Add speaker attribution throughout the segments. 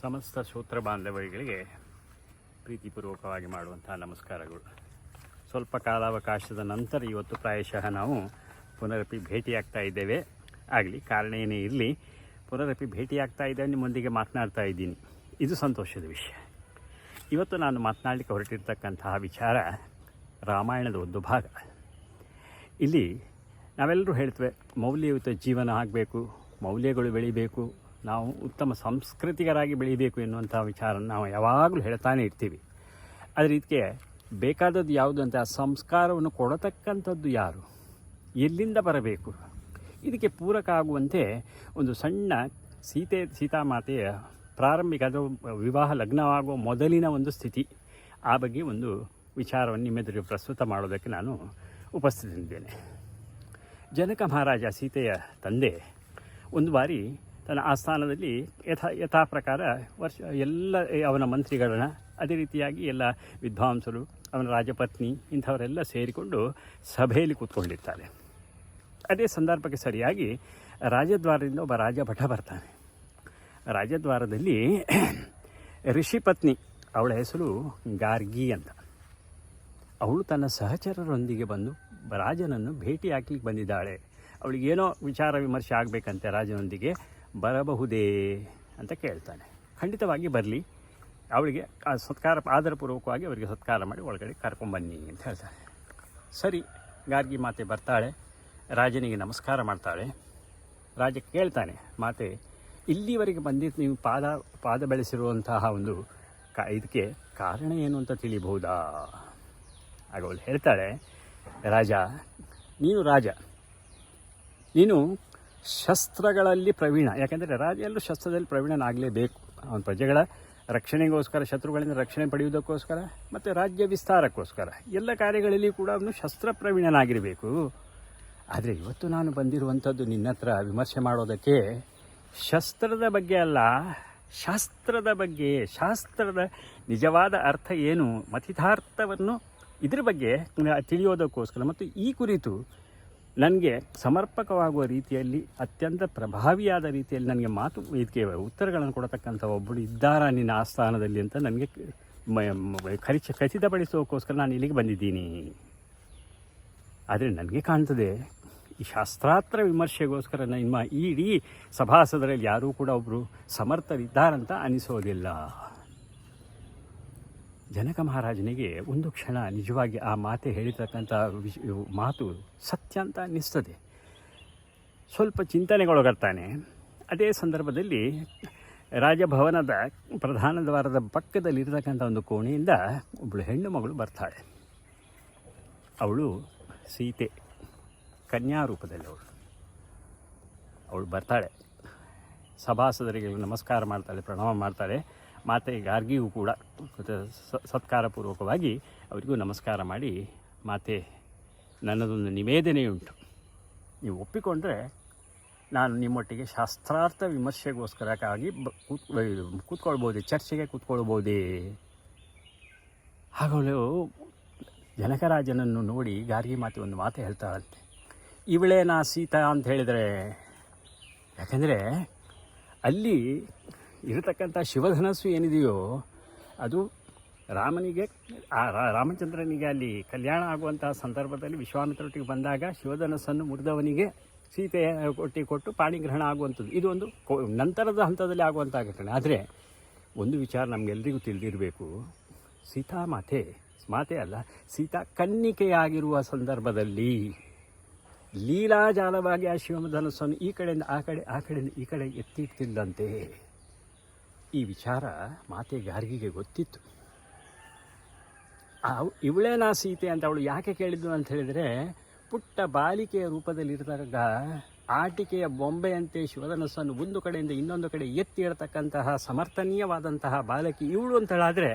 Speaker 1: ಸಮಸ್ತ ಶ್ರೋತ್ರ ಬಾಂಧವರಿಗೆ ಪ್ರೀತಿಪೂರ್ವಕವಾಗಿ ಮಾಡುವಂತಹ ನಮಸ್ಕಾರಗಳು. ಸ್ವಲ್ಪ ಕಾಲಾವಕಾಶದ ನಂತರ ಇವತ್ತು ಪ್ರಾಯಶಃ ನಾವು ಪುನರಪಿ ಭೇಟಿಯಾಗ್ತಾ ಇದ್ದೇವೆ. ಆಗಲಿ, ಕಾರಣ ಏನೇ ಇರಲಿ, ಪುನರಪಿ ಭೇಟಿಯಾಗ್ತಾ ಇದ್ದೇವೆ ನಿಮ್ಮೊಂದಿಗೆ ಮಾತನಾಡ್ತಾ ಇದ್ದೀನಿ. ಇದು ಸಂತೋಷದ ವಿಷಯ. ಇವತ್ತು ನಾನು ಮಾತನಾಡಲಿಕ್ಕೆ ಹೊರಟಿರ್ತಕ್ಕಂತಹ ವಿಚಾರ ರಾಮಾಯಣದ ಒಂದು ಭಾಗ. ಇಲ್ಲಿ ನಾವೆಲ್ಲರೂ ಹೇಳ್ತೇವೆ, ಮೌಲ್ಯಯುತ ಜೀವನ ಆಗಬೇಕು, ಮೌಲ್ಯಗಳು ಬೆಳಿಬೇಕು ನಾವು ಉತ್ತಮ ಸಂಸ್ಕೃತಿಗರಾಗಿ ಬೆಳೀಬೇಕು ಎನ್ನುವಂಥ ವಿಚಾರ ನಾವು ಯಾವಾಗಲೂ ಹೇಳ್ತಾನೆ ಇರ್ತೀವಿ. ಆದರೆ ಇದಕ್ಕೆ ಬೇಕಾದದ್ದು ಯಾವುದು ಅಂತ ಆ ಸಂಸ್ಕಾರವನ್ನು ಕೊಡತಕ್ಕಂಥದ್ದು ಯಾರು? ಎಲ್ಲಿಂದ ಬರಬೇಕು? ಇದಕ್ಕೆ ಪೂರಕ ಆಗುವಂತೆ ಒಂದು ಸಣ್ಣ ಸೀತೆ, ಸೀತಾಮಾತೆಯ ಪ್ರಾರಂಭಿಕ ಅದು ವಿವಾಹ ಲಗ್ನವಾಗುವ ಮೊದಲಿನ ಒಂದು ಸ್ಥಿತಿ. ಆ ಬಗ್ಗೆ ಒಂದು ವಿಚಾರವನ್ನು ನಿಮ್ಮೆದುರಿಗೆ ಪ್ರಸ್ತುತ ಮಾಡೋದಕ್ಕೆ ನಾನು ಉಪಸ್ಥಿತಿದ್ದೇನೆ ಜನಕ ಮಹಾರಾಜ ಸೀತೆಯ ತಂದೆ ಒಂದು ಬಾರಿ ತನ್ನ ಆಸ್ಥಾನದಲ್ಲಿ ಯಥಾ ಯಥಾ ಪ್ರಕಾರ ವರ್ಷ, ಎಲ್ಲ ಅವನ ಮಂತ್ರಿಗಳನ್ನ, ಅದೇ ರೀತಿಯಾಗಿ ಎಲ್ಲ ವಿದ್ವಾಂಸರು, ಅವನ ರಾಜಪತ್ನಿ ಇಂಥವರೆಲ್ಲ ಸೇರಿಕೊಂಡು ಸಭೆಯಲ್ಲಿ ಕೂತ್ಕೊಂಡಿರ್ತಾರೆ. ಅದೇ ಸಂದರ್ಭಕ್ಕೆ ಸರಿಯಾಗಿ ರಾಜದ್ವಾರದಿಂದ ಒಬ್ಬ ರಾಜಭಟ ಬರ್ತಾನೆ. ರಾಜದ್ವಾರದಲ್ಲಿ ಋಷಿಪತ್ನಿ ಅವಳ ಹೆಸರು ಗಾರ್ಗಿ ಅಂತ. ಅವಳು ತನ್ನ ಸಹಚರರೊಂದಿಗೆ ಬಂದು ರಾಜನನ್ನು ಭೇಟಿ ಹಾಕ್ಲಿಕ್ಕೆ ಬಂದಿದ್ದಾಳೆ. ಅವಳಿಗೇನೋ ವಿಚಾರ ವಿಮರ್ಶೆ ಆಗಬೇಕಂತೆ ರಾಜನೊಂದಿಗೆ. ಬರಬಹುದೇ ಅಂತ ಕೇಳ್ತಾನೆ. ಖಂಡಿತವಾಗಿ ಬರಲಿ. ಅವಳಿಗೆ ಆ ಸತ್ಕಾರ, ಆಧಾರಪೂರ್ವಕವಾಗಿ ಅವರಿಗೆ ಸತ್ಕಾರ ಮಾಡಿ ಒಳಗಡೆ ಕರ್ಕೊಂಬನ್ನಿ ಅಂತ ಹೇಳ್ತಾನೆ. ಸರಿ, ಗಾರ್ಗಿ ಮಾತೆ ಬರ್ತಾಳೆ. ರಾಜನಿಗೆ ನಮಸ್ಕಾರ ಮಾಡ್ತಾಳೆ. ರಾಜ ಕೇಳ್ತಾನೆ, ಮಾತೆ, ಇಲ್ಲಿವರೆಗೆ ಬಂದಿದ್ದು ನೀವು ಪಾದ ಪಾದ ಬೆಳೆಸಿರುವಂತಹ ಒಂದು ಕ, ಇದಕ್ಕೆ ಕಾರಣ ಏನು ಅಂತ ತಿಳಿಬಹುದಾ? ಆಗ ಅವಳು ಹೇಳ್ತಾಳೆ, ರಾಜ, ನೀನು ರಾಜ. ನೀನು ಶಸ್ತ್ರಗಳಲ್ಲಿ ಪ್ರವೀಣ. ಯಾಕೆಂದರೆ ಎಲ್ಲರೂ ಶಸ್ತ್ರದಲ್ಲಿ ಪ್ರವೀಣನಾಗಲೇಬೇಕು. ಅವನ ಪ್ರಜೆಗಳ ರಕ್ಷಣೆಗೋಸ್ಕರ, ಶತ್ರುಗಳಿಂದ ರಕ್ಷಣೆ ಪಡೆಯುವುದಕ್ಕೋಸ್ಕರ ಮತ್ತು ರಾಜ್ಯ ವಿಸ್ತಾರಕ್ಕೋಸ್ಕರ ಎಲ್ಲ ಕಾರ್ಯಗಳಲ್ಲಿ ಕೂಡ ಅವನು ಶಸ್ತ್ರ ಪ್ರವೀಣನಾಗಿರಬೇಕು. ಆದರೆ ಇವತ್ತು ನಾನು ಬಂದಿರುವಂಥದ್ದು ನಿನ್ನ ಹತ್ರ ವಿಮರ್ಶೆ ಮಾಡೋದಕ್ಕೆ ಶಸ್ತ್ರದ ಬಗ್ಗೆ ಅಲ್ಲ, ಶಾಸ್ತ್ರದ ಬಗ್ಗೆ. ಶಾಸ್ತ್ರದ ನಿಜವಾದ ಅರ್ಥ ಏನು? ಮತಿತಾರ್ಥವನ್ನು ಇದ್ರ ಬಗ್ಗೆ ತಿಳಿಯೋದಕ್ಕೋಸ್ಕರ. ಮತ್ತು ಈ ಕುರಿತು ನನಗೆ ಸಮರ್ಪಕವಾಗುವ ರೀತಿಯಲ್ಲಿ, ಅತ್ಯಂತ ಪ್ರಭಾವಿಯಾದ ರೀತಿಯಲ್ಲಿ ನನಗೆ ಮಾತು, ಇದಕ್ಕೆ ಉತ್ತರಗಳನ್ನು ಕೊಡತಕ್ಕಂಥ ಒಬ್ಬಳು ಇದ್ದಾರಾ ನಿನ್ನ ಆಸ್ಥಾನದಲ್ಲಿ ಅಂತ ನನಗೆ ಖರಿಚ ಖಚಿತಪಡಿಸೋಕ್ಕೋಸ್ಕರ ನಾನು ಇಲ್ಲಿಗೆ ಬಂದಿದ್ದೀನಿ. ಆದರೆ ನನಗೆ ಕಾಣ್ತದೆ, ಈ ಶಾಸ್ತ್ರಾತ್ರ ವಿಮರ್ಶೆಗೋಸ್ಕರ ನಿಮ್ಮ, ಇಡೀ ಸಭಾಸದರಲ್ಲಿ ಯಾರೂ ಕೂಡ ಒಬ್ಬರು ಸಮರ್ಥರಿದ್ದಾರಂತ ಅನಿಸೋದಿಲ್ಲ. ಜನಕ ಮಹಾರಾಜನಿಗೆ ಒಂದು ಕ್ಷಣ ನಿಜವಾಗಿ ಆ ಮಾತೆ ಹೇಳಿರ್ತಕ್ಕಂಥ ವಿಷ ಮಾತು ಸತ್ಯ ಅಂತ ಅನ್ನಿಸ್ತದೆ. ಸ್ವಲ್ಪ ಚಿಂತನೆಗೊಳಗರ್ತಾನೆ ಅದೇ ಸಂದರ್ಭದಲ್ಲಿ ರಾಜಭವನದ ಪ್ರಧಾನ ದ್ವಾರದ ಪಕ್ಕದಲ್ಲಿರ್ತಕ್ಕಂಥ ಒಂದು ಕೋಣೆಯಿಂದ ಒಬ್ಬಳು ಹೆಣ್ಣು ಮಗಳು ಬರ್ತಾಳೆ. ಅವಳು ಸೀತೆ, ಕನ್ಯಾ ರೂಪದಲ್ಲಿ ಅವಳು. ಅವಳು ಬರ್ತಾಳೆ. ಸಭಾಸದರಿಗೆ ನಮಸ್ಕಾರ ಮಾಡ್ತಾಳೆ, ಪ್ರಣಾಮ ಮಾಡ್ತಾಳೆ. ಮಾತೆ ಗಾರ್ಗಿಯೂ ಕೂಡ ಸತ್ಕಾರಪೂರ್ವಕವಾಗಿ ಅವರಿಗೂ ನಮಸ್ಕಾರ ಮಾಡಿ, ಮಾತೆ, ನನ್ನದೊಂದು ನಿವೇದನೆಯುಂಟು. ನೀವು ಒಪ್ಪಿಕೊಂಡ್ರೆ ನಾನು ನಿಮ್ಮೊಟ್ಟಿಗೆ ಶಾಸ್ತ್ರಾರ್ಥ ವಿಮರ್ಶೆಗೋಸ್ಕರಕ್ಕಾಗಿ ಕೂತ್ ಕೂತ್ಕೊಳ್ಬೋದೇ, ಚರ್ಚೆಗೆ ಕೂತ್ಕೊಳ್ಬೋದೇ. ಹಾಗೂ ಜನಕರಾಜನನ್ನು ನೋಡಿ ಗಾರ್ಗಿ ಮಾತೆ ಒಂದು ಮಾತು ಹೇಳ್ತಾಳಂತೆ. ಇವಳೇ ನಾ ಸೀತಾ ಅಂತ ಹೇಳಿದರೆ, ಯಾಕೆಂದರೆ ಅಲ್ಲಿ ಇರತಕ್ಕಂಥ ಶಿವಧನಸ್ಸು ಏನಿದೆಯೋ ಅದು ರಾಮನಿಗೆ, ಆ ರಾಮಚಂದ್ರನಿಗೆ ಅಲ್ಲಿ ಕಲ್ಯಾಣ ಆಗುವಂತಹ ಸಂದರ್ಭದಲ್ಲಿ ವಿಶ್ವಾಮಿತ್ರೊಟ್ಟಿಗೆ ಬಂದಾಗ ಶಿವಧನಸ್ಸನ್ನು ಮುರಿದವನಿಗೆ ಸೀತೆಯ ಒಟ್ಟಿಗೆ ಕೊಟ್ಟು ಪಾಣಿಗ್ರಹಣ ಆಗುವಂಥದ್ದು. ಇದು ಒಂದು ನಂತರದ ಹಂತದಲ್ಲಿ ಆಗುವಂಥ ಘಟನೆ. ಆದರೆ ಒಂದು ವಿಚಾರ ನಮಗೆಲ್ಲರಿಗೂ ತಿಳಿದಿರಬೇಕು. ಸೀತಾಮಾತೆ, ಮಾತೆ ಅಲ್ಲ, ಸೀತಾ ಕನ್ನಿಕೆಯಾಗಿರುವ ಸಂದರ್ಭದಲ್ಲಿ ಲೀಲಾಜಾಲವಾಗಿ ಆ ಶಿವಧನಸ್ಸನ್ನು ಈ ಕಡೆಯಿಂದ ಆ ಕಡೆ, ಆ ಕಡೆಯಿಂದ ಈ ಕಡೆ ಎತ್ತಿಡ್ತಿಲ್ಲಂತೆ ಈ ವಿಚಾರ ಮಾತೆ ಗಾರ್ಗಿಗೆ ಗೊತ್ತಿತ್ತು. ಆ ಇವಳೇ ನಾ ಸೀತೆ ಅಂತ ಅವಳು ಯಾಕೆ ಕೇಳಿದ್ದು ಅಂತ ಹೇಳಿದರೆ, ಪುಟ್ಟ ಬಾಲಿಕೆಯ ರೂಪದಲ್ಲಿರಿದಾಗ ಆಟಿಕೆಯ ಬೊಂಬೆಯಂತೆ ಶಿವಧನಸ್ಸನ್ನು ಒಂದು ಕಡೆಯಿಂದ ಇನ್ನೊಂದು ಕಡೆ ಎತ್ತಿ ಇರತಕ್ಕಂತಹ ಸಮರ್ಥನೀಯವಾದಂತಹ ಬಾಲಕಿ ಇವಳು ಅಂತ ಹೇಳಾದರೆ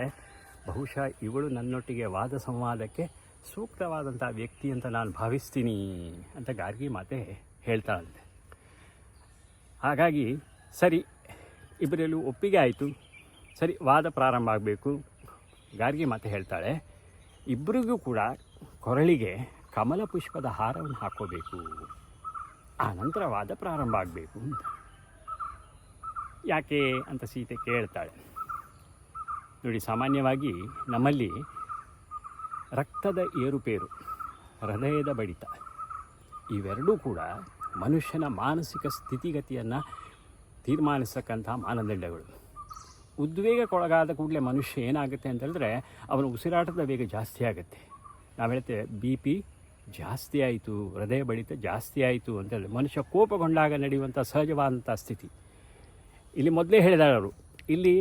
Speaker 1: ಬಹುಶಃ ಇವಳು ನನ್ನೊಟ್ಟಿಗೆ ವಾದ ಸಂವಾದಕ್ಕೆ ಸೂಕ್ತವಾದಂತಹ ವ್ಯಕ್ತಿ ಅಂತ ನಾನು ಭಾವಿಸ್ತೀನಿ ಅಂತ ಗಾರ್ಗಿ ಮಾತೆ ಹೇಳ್ತಾಳಂತೆ ಹಾಗಾಗಿ ಸರಿ ಇಬ್ಬರಲ್ಲೂ ಒಪ್ಪಿಗೆ ಆಯಿತು. ಸರಿ, ವಾದ ಪ್ರಾರಂಭ ಆಗಬೇಕು. ಗಾರ್ಗಿ ಮತ್ತೆ ಹೇಳ್ತಾಳೆ, ಇಬ್ಬರಿಗೂ ಕೂಡ ಕೊರಳಿಗೆ ಕಮಲ ಪುಷ್ಪದ ಹಾರವನ್ನು ಹಾಕೋಬೇಕು. ಆ ನಂತರ ವಾದ ಪ್ರಾರಂಭ ಆಗಬೇಕು. ಯಾಕೆ ಅಂತ ಸೀತೆ ಕೇಳ್ತಾಳೆ. ನೋಡಿ, ಸಾಮಾನ್ಯವಾಗಿ ನಮ್ಮಲ್ಲಿ ರಕ್ತದ ಏರುಪೇರು, ಹೃದಯದ ಬಡಿತ, ಇವೆರಡೂ ಕೂಡ ಮನುಷ್ಯನ ಮಾನಸಿಕ ಸ್ಥಿತಿಗತಿಯನ್ನು ತೀರ್ಮಾನಿಸ್ತಕ್ಕಂಥ ಮಾನದಂಡಗಳು. ಉದ್ವೇಗಕ್ಕೊಳಗಾದ ಕೂಡಲೇ ಮನುಷ್ಯ ಏನಾಗುತ್ತೆ ಅಂತ ಹೇಳಿದ್ರೆ ಅವನ ಉಸಿರಾಟದ ವೇಗ ಜಾಸ್ತಿ ಆಗುತ್ತೆ. ನಾವು ಹೇಳ್ತೇವೆ, ಬಿ ಪಿ ಜಾಸ್ತಿ ಆಯಿತು, ಹೃದಯ ಬಡಿತ ಜಾಸ್ತಿ ಆಯಿತು ಅಂತೇಳಿ ಮನುಷ್ಯ ಕೋಪಗೊಂಡಾಗ ನಡೆಯುವಂಥ ಸಹಜವಾದಂಥ ಸ್ಥಿತಿ. ಇಲ್ಲಿ ಮೊದಲೇ ಹೇಳಿದಾರವರು ಇಲ್ಲಿ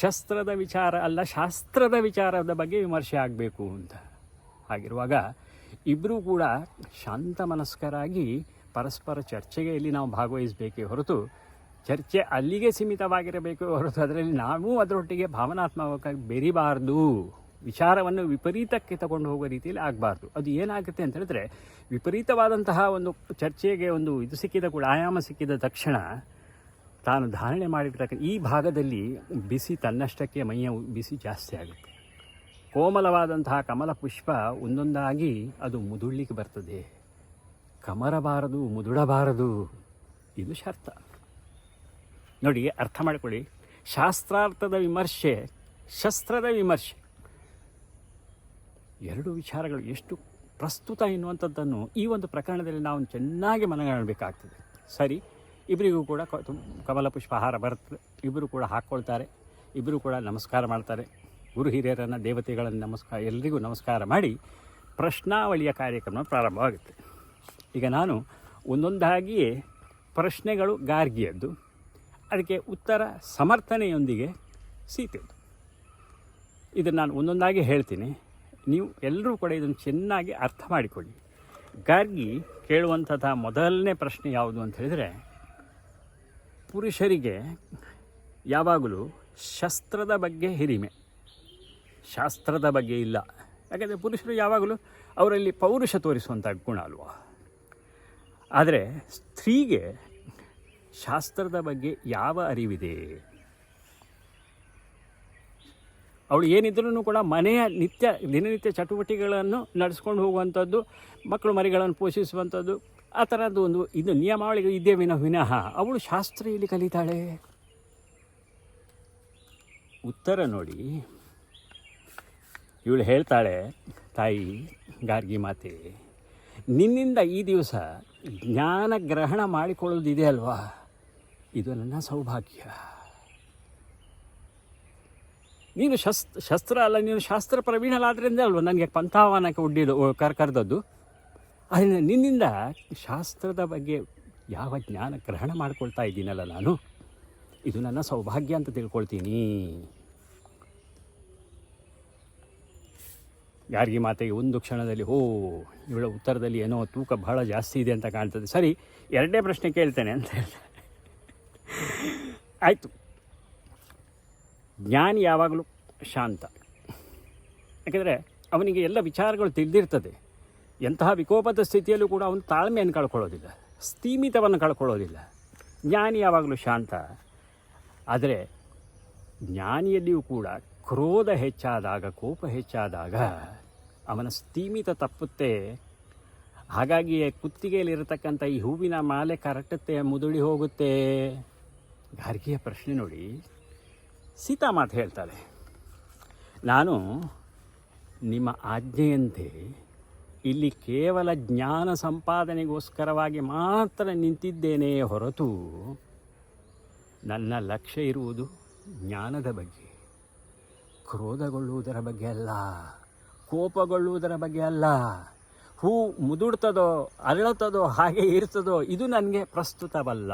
Speaker 1: ಶಸ್ತ್ರದ ವಿಚಾರ ಅಲ್ಲ, ಶಾಸ್ತ್ರದ ವಿಚಾರದ ಬಗ್ಗೆ ವಿಮರ್ಶೆ ಆಗಬೇಕು ಅಂತ. ಹಾಗಿರುವಾಗ ಇಬ್ಬರೂ ಕೂಡ ಶಾಂತ ಮನಸ್ಕರಾಗಿ ಪರಸ್ಪರ ಚರ್ಚೆಗೆ ಇಲ್ಲಿ ನಾವು ಭಾಗವಹಿಸಬೇಕೇ ಹೊರತು ಚರ್ಚೆ ಅಲ್ಲಿಗೆ ಸೀಮಿತವಾಗಿರಬೇಕು ಹೊರತು ಅದರಲ್ಲಿ ನಾವು ಅದರೊಟ್ಟಿಗೆ ಭಾವನಾತ್ಮಕವಾಗಿ ಬೆರಿಬಾರ್ದು. ವಿಚಾರವನ್ನು ವಿಪರೀತಕ್ಕೆ ತಗೊಂಡು ಹೋಗೋ ರೀತಿಯಲ್ಲಿ ಆಗಬಾರ್ದು. ಅದು ಏನಾಗುತ್ತೆ ಅಂತ ಹೇಳಿದ್ರೆ, ವಿಪರೀತವಾದಂತಹ ಒಂದು ಚರ್ಚೆಗೆ ಒಂದು ಇದು ಸಿಕ್ಕಿದ ಕೂಡ, ಆಯಾಮ ಸಿಕ್ಕಿದ ತಕ್ಷಣ ತಾನು ಧಾರಣೆ ಮಾಡಿರ್ತಕ್ಕ ಈ ಭಾಗದಲ್ಲಿ ಬಿಸಿ ತನ್ನಷ್ಟಕ್ಕೆ ಮೈಯ ಬಿಸಿ ಜಾಸ್ತಿ ಆಗುತ್ತೆ. ಕೋಮಲವಾದಂತಹ ಕಮಲ ಪುಷ್ಪ ಒಂದೊಂದಾಗಿ ಅದು ಮುದುಳ್ಲಿಕ್ಕೆ ಬರ್ತದೆ. ಕಮರಬಾರದು ಮುದುಡಬಾರದು ಇದು ಶರ್ತ. ನೋಡಿ, ಅರ್ಥ ಮಾಡಿಕೊಳ್ಳಿ. ಶಾಸ್ತ್ರಾರ್ಥದ ವಿಮರ್ಶೆ, ಶಸ್ತ್ರದ ವಿಮರ್ಶೆ. ಎರಡು ವಿಚಾರಗಳು ಎಷ್ಟು ಪ್ರಸ್ತುತ ಎನ್ನುವಂಥದ್ದನ್ನು ಈ ಒಂದು ಪ್ರಕರಣದಲ್ಲಿ ನಾವು ಚೆನ್ನಾಗಿ ಮನಗಾಣಬೇಕಾಗ್ತದೆ. ಸರಿ ಇಬ್ಬರಿಗೂ ಕೂಡ ಕಮಲ ಪುಷ್ಪಹಾರ ಬರ್ತದೆ. ಇಬ್ಬರು ಕೂಡ ಹಾಕ್ಕೊಳ್ತಾರೆ. ಇಬ್ಬರು ಕೂಡ ನಮಸ್ಕಾರ ಮಾಡ್ತಾರೆ. ಗುರು ಹಿರಿಯರನ್ನು, ದೇವತೆಗಳನ್ನು ನಮಸ್ಕಾರ ಎಲ್ಲರಿಗೂ ನಮಸ್ಕಾರ ಮಾಡಿ ಪ್ರಶ್ನಾವಳಿಯ ಕಾರ್ಯಕ್ರಮ ಪ್ರಾರಂಭವಾಗುತ್ತೆ. ಈಗ ನಾನು ಒಂದೊಂದಾಗಿಯೇ ಪ್ರಶ್ನೆಗಳು ಗಾರ್ಗಿಯದ್ದು. ಅದಕ್ಕೆ ಉತ್ತರ ಸಮರ್ಥನೆಯೊಂದಿಗೆ ಸೀತೆಯದು ಇದನ್ನು ನಾನು ಒಂದೊಂದಾಗಿ ಹೇಳ್ತೀನಿ. ನೀವು ಎಲ್ಲರೂ ಕೂಡ ಇದನ್ನು ಚೆನ್ನಾಗಿ ಅರ್ಥ ಮಾಡಿಕೊಳ್ಳಿ. ಗಾರ್ಗಿ ಕೇಳುವಂಥ ಮೊದಲನೇ ಪ್ರಶ್ನೆ ಯಾವುದು ಅಂತ ಹೇಳಿದರೆ, ಪುರುಷರಿಗೆ ಯಾವಾಗಲೂ ಶಸ್ತ್ರದ ಬಗ್ಗೆ ಹಿರಿಮೆ. ಶಾಸ್ತ್ರದ ಬಗ್ಗೆ ಇಲ್ಲ. ಯಾಕಂದರೆ ಪುರುಷರು ಯಾವಾಗಲೂ ಅವರಲ್ಲಿ ಪೌರುಷ ತೋರಿಸುವಂಥ ಗುಣ ಅಲ್ವಾ? ಆದರೆ ಸ್ತ್ರೀಗೆ ಶಾಸ್ತ್ರದ ಬಗ್ಗೆ ಯಾವ ಅರಿವಿದೆ? ಅವಳು ಏನಿದ್ರೂ ಕೂಡ ಮನೆಯ ನಿತ್ಯ, ದಿನನಿತ್ಯ ಚಟುವಟಿಕೆಗಳನ್ನು ನಡೆಸ್ಕೊಂಡು ಹೋಗುವಂಥದ್ದು, ಮಕ್ಕಳು ಮರಿಗಳನ್ನು ಪೋಷಿಸುವಂಥದ್ದು, ಆ ಥರದ್ದು ಒಂದು ಇದು ನಿಯಮಾವಳಿ ಇದೇ ವಿನ ವಿನಃ. ಅವಳು ಶಾಸ್ತ್ರ ಇಲ್ಲಿ ಕಲಿತಾಳೆ. ಉತ್ತರ ನೋಡಿ. ಇವಳು ಹೇಳ್ತಾಳೆ, ತಾಯಿ, ಗಾರ್ಗಿ ಮಾತೆ, ನಿನ್ನಿಂದ ಈ ದಿವಸ ಜ್ಞಾನ ಗ್ರಹಣ ಮಾಡಿಕೊಳ್ಳೋದಿದೆ ಅಲ್ವಾ? ಇದು ನನ್ನ ಸೌಭಾಗ್ಯ. ನೀನು ಶಸ್ತ್ರ ಶಸ್ತ್ರ ಅಲ್ಲ, ನೀನು ಶಾಸ್ತ್ರ ಪ್ರವೀಣಲಾದ್ರಿಂದ ಅಲ್ವ? ನನಗೆ ಪಂಥಾವನಕ್ಕೆ ಒಡ್ಡಿದ್ದು ಕರ್, ಕರೆದದ್ದು. ಅದರಿಂದ ನಿನ್ನಿಂದ ಶಾಸ್ತ್ರದ ಬಗ್ಗೆ ಯಾವ ಜ್ಞಾನ ಗ್ರಹಣ ಮಾಡ್ಕೊಳ್ತಾ ಇದ್ದೀನಲ್ಲ ನಾನು? ಇದು ನನ್ನ ಸೌಭಾಗ್ಯ ಅಂತ ತಿಳ್ಕೊಳ್ತೀನಿ. ಯಾರಿಗೆ ಮಾತೆಗೆ ಒಂದು ಕ್ಷಣದಲ್ಲಿ ಓ ಇವಳ ಉತ್ತರದಲ್ಲಿ ಏನೋ ತೂಕ ಬಹಳ ಜಾಸ್ತಿ ಇದೆ ಅಂತ ಕಾಣ್ತದೆ. ಸರಿ ಎರಡನೇ ಪ್ರಶ್ನೆ ಕೇಳ್ತೇನೆ ಅಂತ ಹೇಳ್ತಾರೆ ಆಯಿತು. ಜ್ಞಾನಿ ಯಾವಾಗಲೂ ಶಾಂತ. ಯಾಕೆಂದರೆ ಅವನಿಗೆ ಎಲ್ಲ ವಿಚಾರಗಳು ತಿಳಿದಿರ್ತದೆ. ಎಂತಹ ವಿಕೋಪದ ಸ್ಥಿತಿಯಲ್ಲೂ ಕೂಡ ಅವನು ತಾಳ್ಮೆಯನ್ನು ಕಳ್ಕೊಳ್ಳೋದಿಲ್ಲ, ಸ್ಥೀಮಿತವನ್ನು ಕಳ್ಕೊಳ್ಳೋದಿಲ್ಲ. ಜ್ಞಾನಿ ಯಾವಾಗಲೂ ಶಾಂತ. ಆದರೆ ಜ್ಞಾನಿಯಲ್ಲಿಯೂ ಕೂಡ ಕ್ರೋಧ ಹೆಚ್ಚಾದಾಗ, ಕೋಪ ಹೆಚ್ಚಾದಾಗ ಅವನ ಸ್ಥೀಮಿತ ತಪ್ಪುತ್ತೆ. ಹಾಗಾಗಿ ಕುತ್ತಿಗೆಯಲ್ಲಿರತಕ್ಕಂಥ ಈ ಹೂವಿನ ಮಾಲೆ ಕರಟತ್ತೆ, ಮುದುಳಿ ಹೋಗುತ್ತೆ. ಗಾರ್ಗಿಯ ಪ್ರಶ್ನೆ ನೋಡಿ? ಸೀತಾ ಮಾತು ಹೇಳ್ತಾಳೆ. ನಾನು ನಿಮ್ಮ ಆಜ್ಞೆಯಂತೆ ಇಲ್ಲಿ ಕೇವಲ ಜ್ಞಾನ ಸಂಪಾದನೆಗೋಸ್ಕರವಾಗಿ ಮಾತ್ರ ನಿಂತಿದ್ದೇನೆ ಹೊರತು ನನ್ನ ಲಕ್ಷ್ಯ ಇರುವುದು ಜ್ಞಾನದ ಬಗ್ಗೆ, ಕ್ರೋಧಗೊಳ್ಳುವುದರ ಬಗ್ಗೆ ಅಲ್ಲ, ಕೋಪಗೊಳ್ಳುವುದರ ಬಗ್ಗೆ ಅಲ್ಲ. ಹೂ ಮುದುಡ್ತದೋ ಅರಳತದೋ ಹಾಗೆ ಇರ್ತದೋ ಇದು ನನಗೆ ಪ್ರಸ್ತುತವಲ್ಲ.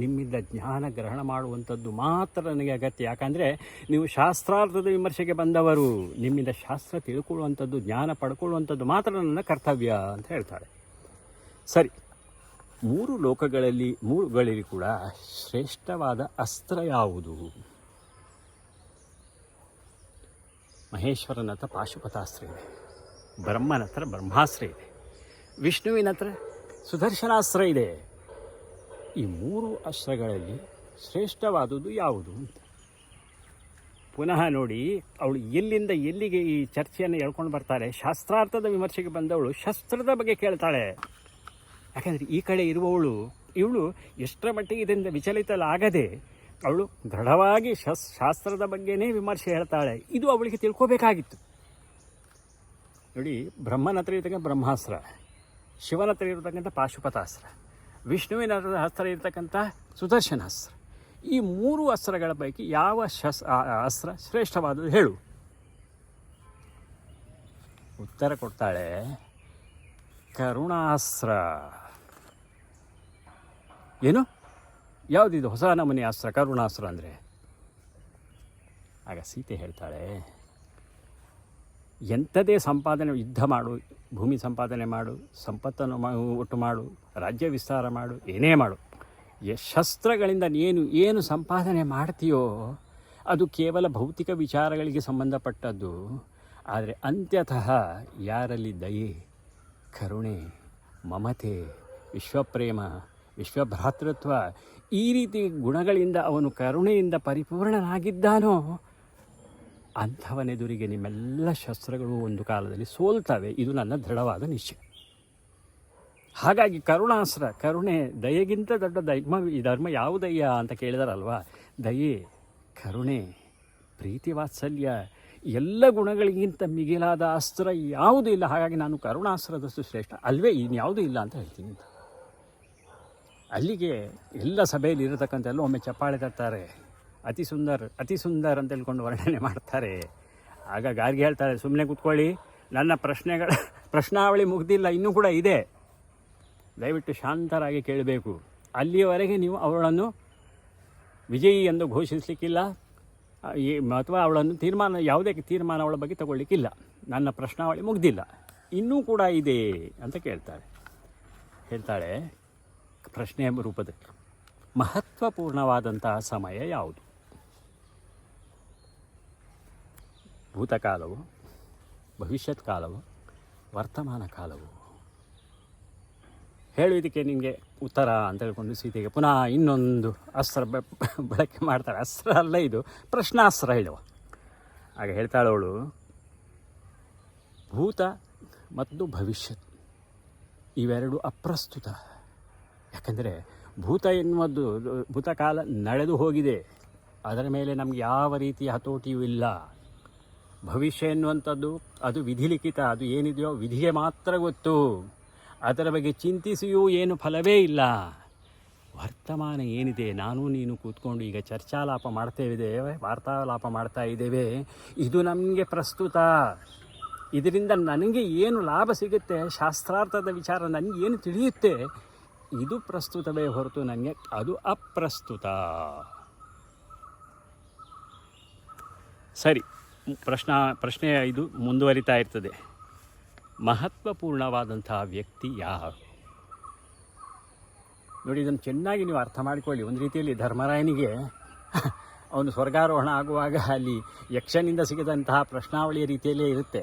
Speaker 1: ನಿಮ್ಮಿಂದ ಜ್ಞಾನ ಗ್ರಹಣ ಮಾಡುವಂಥದ್ದು ಮಾತ್ರ ನನಗೆ ಅಗತ್ಯ. ಯಾಕಂದರೆ ನೀವು ಶಾಸ್ತ್ರಾರ್ಥದ ವಿಮರ್ಶೆಗೆ ಬಂದವರು, ನಿಮ್ಮಿಂದ ಶಾಸ್ತ್ರ ತಿಳ್ಕೊಳ್ಳುವಂಥದ್ದು, ಜ್ಞಾನ ಪಡ್ಕೊಳ್ಳುವಂಥದ್ದು ಮಾತ್ರ ನನ್ನ ಕರ್ತವ್ಯ ಅಂತ ಹೇಳ್ತಾಳೆ ಸರಿ, ಮೂರು ಲೋಕಗಳಲ್ಲಿ, ಮೂರುಗಳಲ್ಲಿ ಕೂಡ ಶ್ರೇಷ್ಠವಾದ ಅಸ್ತ್ರ ಯಾವುದು? ಮಹೇಶ್ವರನ ಹತ್ರ ಪಾಶುಪತಾಸ್ತ್ರ ಇದೆ, ಬ್ರಹ್ಮನ ಹತ್ರ ಬ್ರಹ್ಮಾಸ್ತ್ರ ಇದೆ, ವಿಷ್ಣುವಿನ ಹತ್ರ ಸುದರ್ಶನಾಸ್ತ್ರ ಇದೆ. ಈ ಮೂರು ಅಸ್ತ್ರಗಳಲ್ಲಿ ಶ್ರೇಷ್ಠವಾದುದು ಯಾವುದು ಅಂತ. ಪುನಃ ನೋಡಿ, ಅವಳು ಎಲ್ಲಿಂದ ಎಲ್ಲಿಗೆ ಈ ಚರ್ಚೆಯನ್ನು ಹೇಳ್ಕೊಂಡು ಬರ್ತಾಳೆ, ಶಾಸ್ತ್ರಾರ್ಥದ ವಿಮರ್ಶೆಗೆ ಬಂದವಳು ಶಸ್ತ್ರದ ಬಗ್ಗೆ ಕೇಳ್ತಾಳೆ. ಯಾಕಂದರೆ ಈ ಕಡೆ ಇರುವವಳು, ಇವಳು ಎಷ್ಟರ ಮಟ್ಟಿಗೆ ಇದರಿಂದ ವಿಚಲಿತಲಾಗದೆ ಅವಳು ದೃಢವಾಗಿ ಶಸ್, ಶಾಸ್ತ್ರದ ಬಗ್ಗೆನೇ ವಿಮರ್ಶೆ ಹೇಳ್ತಾಳೆ. ಇದು ಅವಳಿಗೆ ತಿಳ್ಕೋಬೇಕಾಗಿತ್ತು. ನೋಡಿ, ಬ್ರಹ್ಮನ ಹತ್ರ ಇರತಕ್ಕಂಥ ಬ್ರಹ್ಮಾಸ್ತ್ರ, ಶಿವನ ಹತ್ರ ಇರತಕ್ಕಂಥ ಪಾಶುಪತಾಸ್ತ್ರ. ವಿಷ್ಣುವಿನ ಹತ್ರ ಇರತಕ್ಕಂಥ ಸುದರ್ಶನಾಸ್ತ್ರ ಈ ಮೂರು ಅಸ್ತ್ರಗಳ ಪೈಕಿ ಯಾವ ಶಸ್ ಅಸ್ತ್ರ ಶ್ರೇಷ್ಠವಾದದ್ದು ಹೇಳು. ಉತ್ತರ ಕೊಡ್ತಾಳೆ. ಕರುಣಾಸ್ತ್ರ. ಏನು? ಯಾವುದಿದು? ಹೊಸ ನಮೂನೆ ಅಸ್ತ್ರ, ಕರುಣಾಸ್ತ್ರ ಅಂದರೆ? ಆಗ ಸೀತೆ ಹೇಳ್ತಾಳೆ. ಎಂಥದೇ ಸಂಪಾದನೆ ಯುದ್ಧ ಮಾಡು, ಭೂಮಿ ಸಂಪಾದನೆ ಮಾಡು, ಸಂಪತ್ತನ್ನು ಒಟ್ಟು ಮಾಡು, ರಾಜ್ಯ ವಿಸ್ತಾರ ಮಾಡು, ಏನೇ ಮಾಡು. ಶಸ್ತ್ರಗಳಿಂದ ನೀನು ಏನು ಸಂಪಾದನೆ ಮಾಡ್ತೀಯೋ, ಅದು ಕೇವಲ ಭೌತಿಕ ವಿಚಾರಗಳಿಗೆ ಸಂಬಂಧಪಟ್ಟದ್ದು. ಆದರೆ ಅಂತ್ಯತಃ ಯಾರಲ್ಲಿ ದಯೆ, ಕರುಣೆ, ಮಮತೆ, ವಿಶ್ವಪ್ರೇಮ, ವಿಶ್ವಭ್ರಾತೃತ್ವ ಈ ರೀತಿ ಗುಣಗಳಿಂದ ಅವನು ಕರುಣೆಯಿಂದ ಪರಿಪೂರ್ಣನಾಗಿದ್ದಾನೋ ಅಂಥವನೆದುರಿಗೆ ನಿಮ್ಮೆಲ್ಲ ಶಸ್ತ್ರಗಳು ಒಂದು ಕಾಲದಲ್ಲಿ ಸೋಲ್ತವೆ. ಇದು ನನ್ನ ದೃಢವಾದ ನಿಶ್ಚಯ. ಹಾಗಾಗಿ ಕರುಣಾಸ್ತ್ರ, ಕರುಣೆ, ದಯೆಗಿಂತ ದೊಡ್ಡ ದೈಮ ಈ ಧರ್ಮ ಯಾವುದಯ್ಯ ಅಂತ ಕೇಳಿದಾರಲ್ವ? ದಯೆ, ಕರುಣೆ, ಪ್ರೀತಿ, ವಾತ್ಸಲ್ಯ, ಎಲ್ಲ ಗುಣಗಳಿಗಿಂತ ಮಿಗಿಲಾದ ಅಸ್ತ್ರ ಯಾವುದೂ ಇಲ್ಲ. ಹಾಗಾಗಿ ನಾನು ಕರುಣಾಸ್ತ್ರದಷ್ಟು ಶ್ರೇಷ್ಠ ಅಲ್ವೇ ಇನ್ಯಾವುದೂ ಇಲ್ಲ ಅಂತ ಹೇಳ್ತೀನಿ ಅಲ್ಲಿಗೆ ಎಲ್ಲ ಸಭೆಯಲ್ಲಿ ಇರತಕ್ಕಂಥ ಎಲ್ಲ ಒಮ್ಮೆ ಚಪ್ಪಾಳೆ ತರ್ತಾರೆ ಅತಿ ಸುಂದರ್ ಅತಿ ಸುಂದರ್ ಅಂತ ಹೇಳ್ಕೊಂಡು ವರ್ಣನೆ ಮಾಡ್ತಾರೆ. ಆಗ ಗಾರ್ಗಿ ಹೇಳ್ತಾರೆ ಸುಮ್ಮನೆ ಕೂತ್ಕೊಳ್ಳಿ, ನನ್ನ ಪ್ರಶ್ನೆಗಳ ಪ್ರಶ್ನಾವಳಿ ಮುಗ್ದಿಲ್ಲ, ಇನ್ನೂ ಕೂಡ ಇದೆ. ದಯವಿಟ್ಟು ಶಾಂತರಾಗಿ ಕೇಳಬೇಕು. ಅಲ್ಲಿಯವರೆಗೆ ನೀವು ಅವಳನ್ನು ವಿಜಯಿ ಎಂದು ಘೋಷಿಸಲಿಕ್ಕಿಲ್ಲ. ಅಥವಾ ಅವಳನ್ನು ತೀರ್ಮಾನ, ಯಾವುದೇ ತೀರ್ಮಾನ ಅವಳ ಬಗ್ಗೆ ತಗೊಳ್ಳಿಕ್ಕಿಲ್ಲ. ನನ್ನ ಪ್ರಶ್ನಾವಳಿ ಮುಗ್ದಿಲ್ಲ. ಇನ್ನೂ ಕೂಡ ಇದೆ ಅಂತ ಕೇಳ್ತಾಳೆ. ಹೇಳ್ತಾಳೆ, ಪ್ರಶ್ನೆ ರೂಪದಲ್ಲಿ, ಮಹತ್ವಪೂರ್ಣವಾದಂತಹ ಸಮಯ ಯಾವುದು? ಭೂತಕಾಲವು ಭವಿಷ್ಯತ್ ಕಾಲವು ವರ್ತಮಾನ ಕಾಲವು ಹೇಳು ಇದಕ್ಕೆ ನಿಮಗೆ ಉತ್ತರ ಅಂತ ಹೇಳ್ಕೊಂಡು ಸೀತೆಗೆ ಪುನಃ ಇನ್ನೊಂದು ಅಸ್ತ್ರ ಬಳಕೆ ಮಾಡ್ತಾರೆ. ಅಸ್ತ್ರ ಅಲ್ಲ ಇದು, ಪ್ರಶ್ನಾಸ್ತ್ರ ಹೇಳುವ. ಆಗ ಹೇಳ್ತಾಳವಳು, ಭೂತ ಮತ್ತು ಭವಿಷ್ಯತ್ ಇವೆರಡು ಅಪ್ರಸ್ತುತ. ಯಾಕಂದರೆ ಭೂತ ಎನ್ನುವುದು, ಭೂತಕಾಲ ನಡೆದು ಹೋಗಿದೆ. ಅದರ ಮೇಲೆ ನಮಗೆ ಯಾವ ರೀತಿಯ ಹತೋಟಿಯೂ ಇಲ್ಲ. ಭವಿಷ್ಯ ಎನ್ನುವಂಥದ್ದು, ಅದು ವಿಧಿಲಿಖಿತ, ಅದು ಏನಿದೆಯೋ ವಿಧಿಗೆ ಮಾತ್ರ ಗೊತ್ತು. ಅದರ ಬಗ್ಗೆ ಚಿಂತಿಸಿಯೂ ಏನು ಫಲವೇ ಇಲ್ಲ. ವರ್ತಮಾನ ಏನಿದೆ, ನಾನು ನೀನು ಕೂತ್ಕೊಂಡು ಈಗ ಚರ್ಚಾಲಾಪ ಮಾಡ್ತೇವೆ ವಾರ್ತಾಲಾಪ ಮಾಡ್ತಾ ಇದ್ದೇವೆ. ಇದು ನಮಗೆ ಪ್ರಸ್ತುತ. ಇದರಿಂದ ನನಗೆ ಏನು ಲಾಭ ಸಿಗುತ್ತೆ, ಶಾಸ್ತ್ರಾರ್ಥದ ವಿಚಾರ ನನಗೆ ಏನು ತಿಳಿಯುತ್ತೆ, ಇದು ಪ್ರಸ್ತುತವೇ ಹೊರತು ನನಗೆ ಅದು ಅಪ್ರಸ್ತುತ. ಸರಿ. ಪ್ರಶ್ನ, ಪ್ರಶ್ನೆ ಇದು ಮುಂದುವರಿತಾ ಇರ್ತದೆ. ಮಹತ್ವಪೂರ್ಣವಾದಂತಹ ವ್ಯಕ್ತಿ ಯಾರು? ನೋಡಿ, ಇದನ್ನು ಚೆನ್ನಾಗಿ ನೀವು ಅರ್ಥ ಮಾಡಿಕೊಳ್ಳಿ. ಒಂದು ರೀತಿಯಲ್ಲಿ ಧರ್ಮರಾಯನಿಗೆ ಅವನು ಸ್ವರ್ಗಾರೋಹಣ ಆಗುವಾಗ ಅಲ್ಲಿ ಯಕ್ಷನಿಂದ ಸಿಗದಂತಹ ಪ್ರಶ್ನಾವಳಿಯ ರೀತಿಯಲ್ಲೇ ಇರುತ್ತೆ.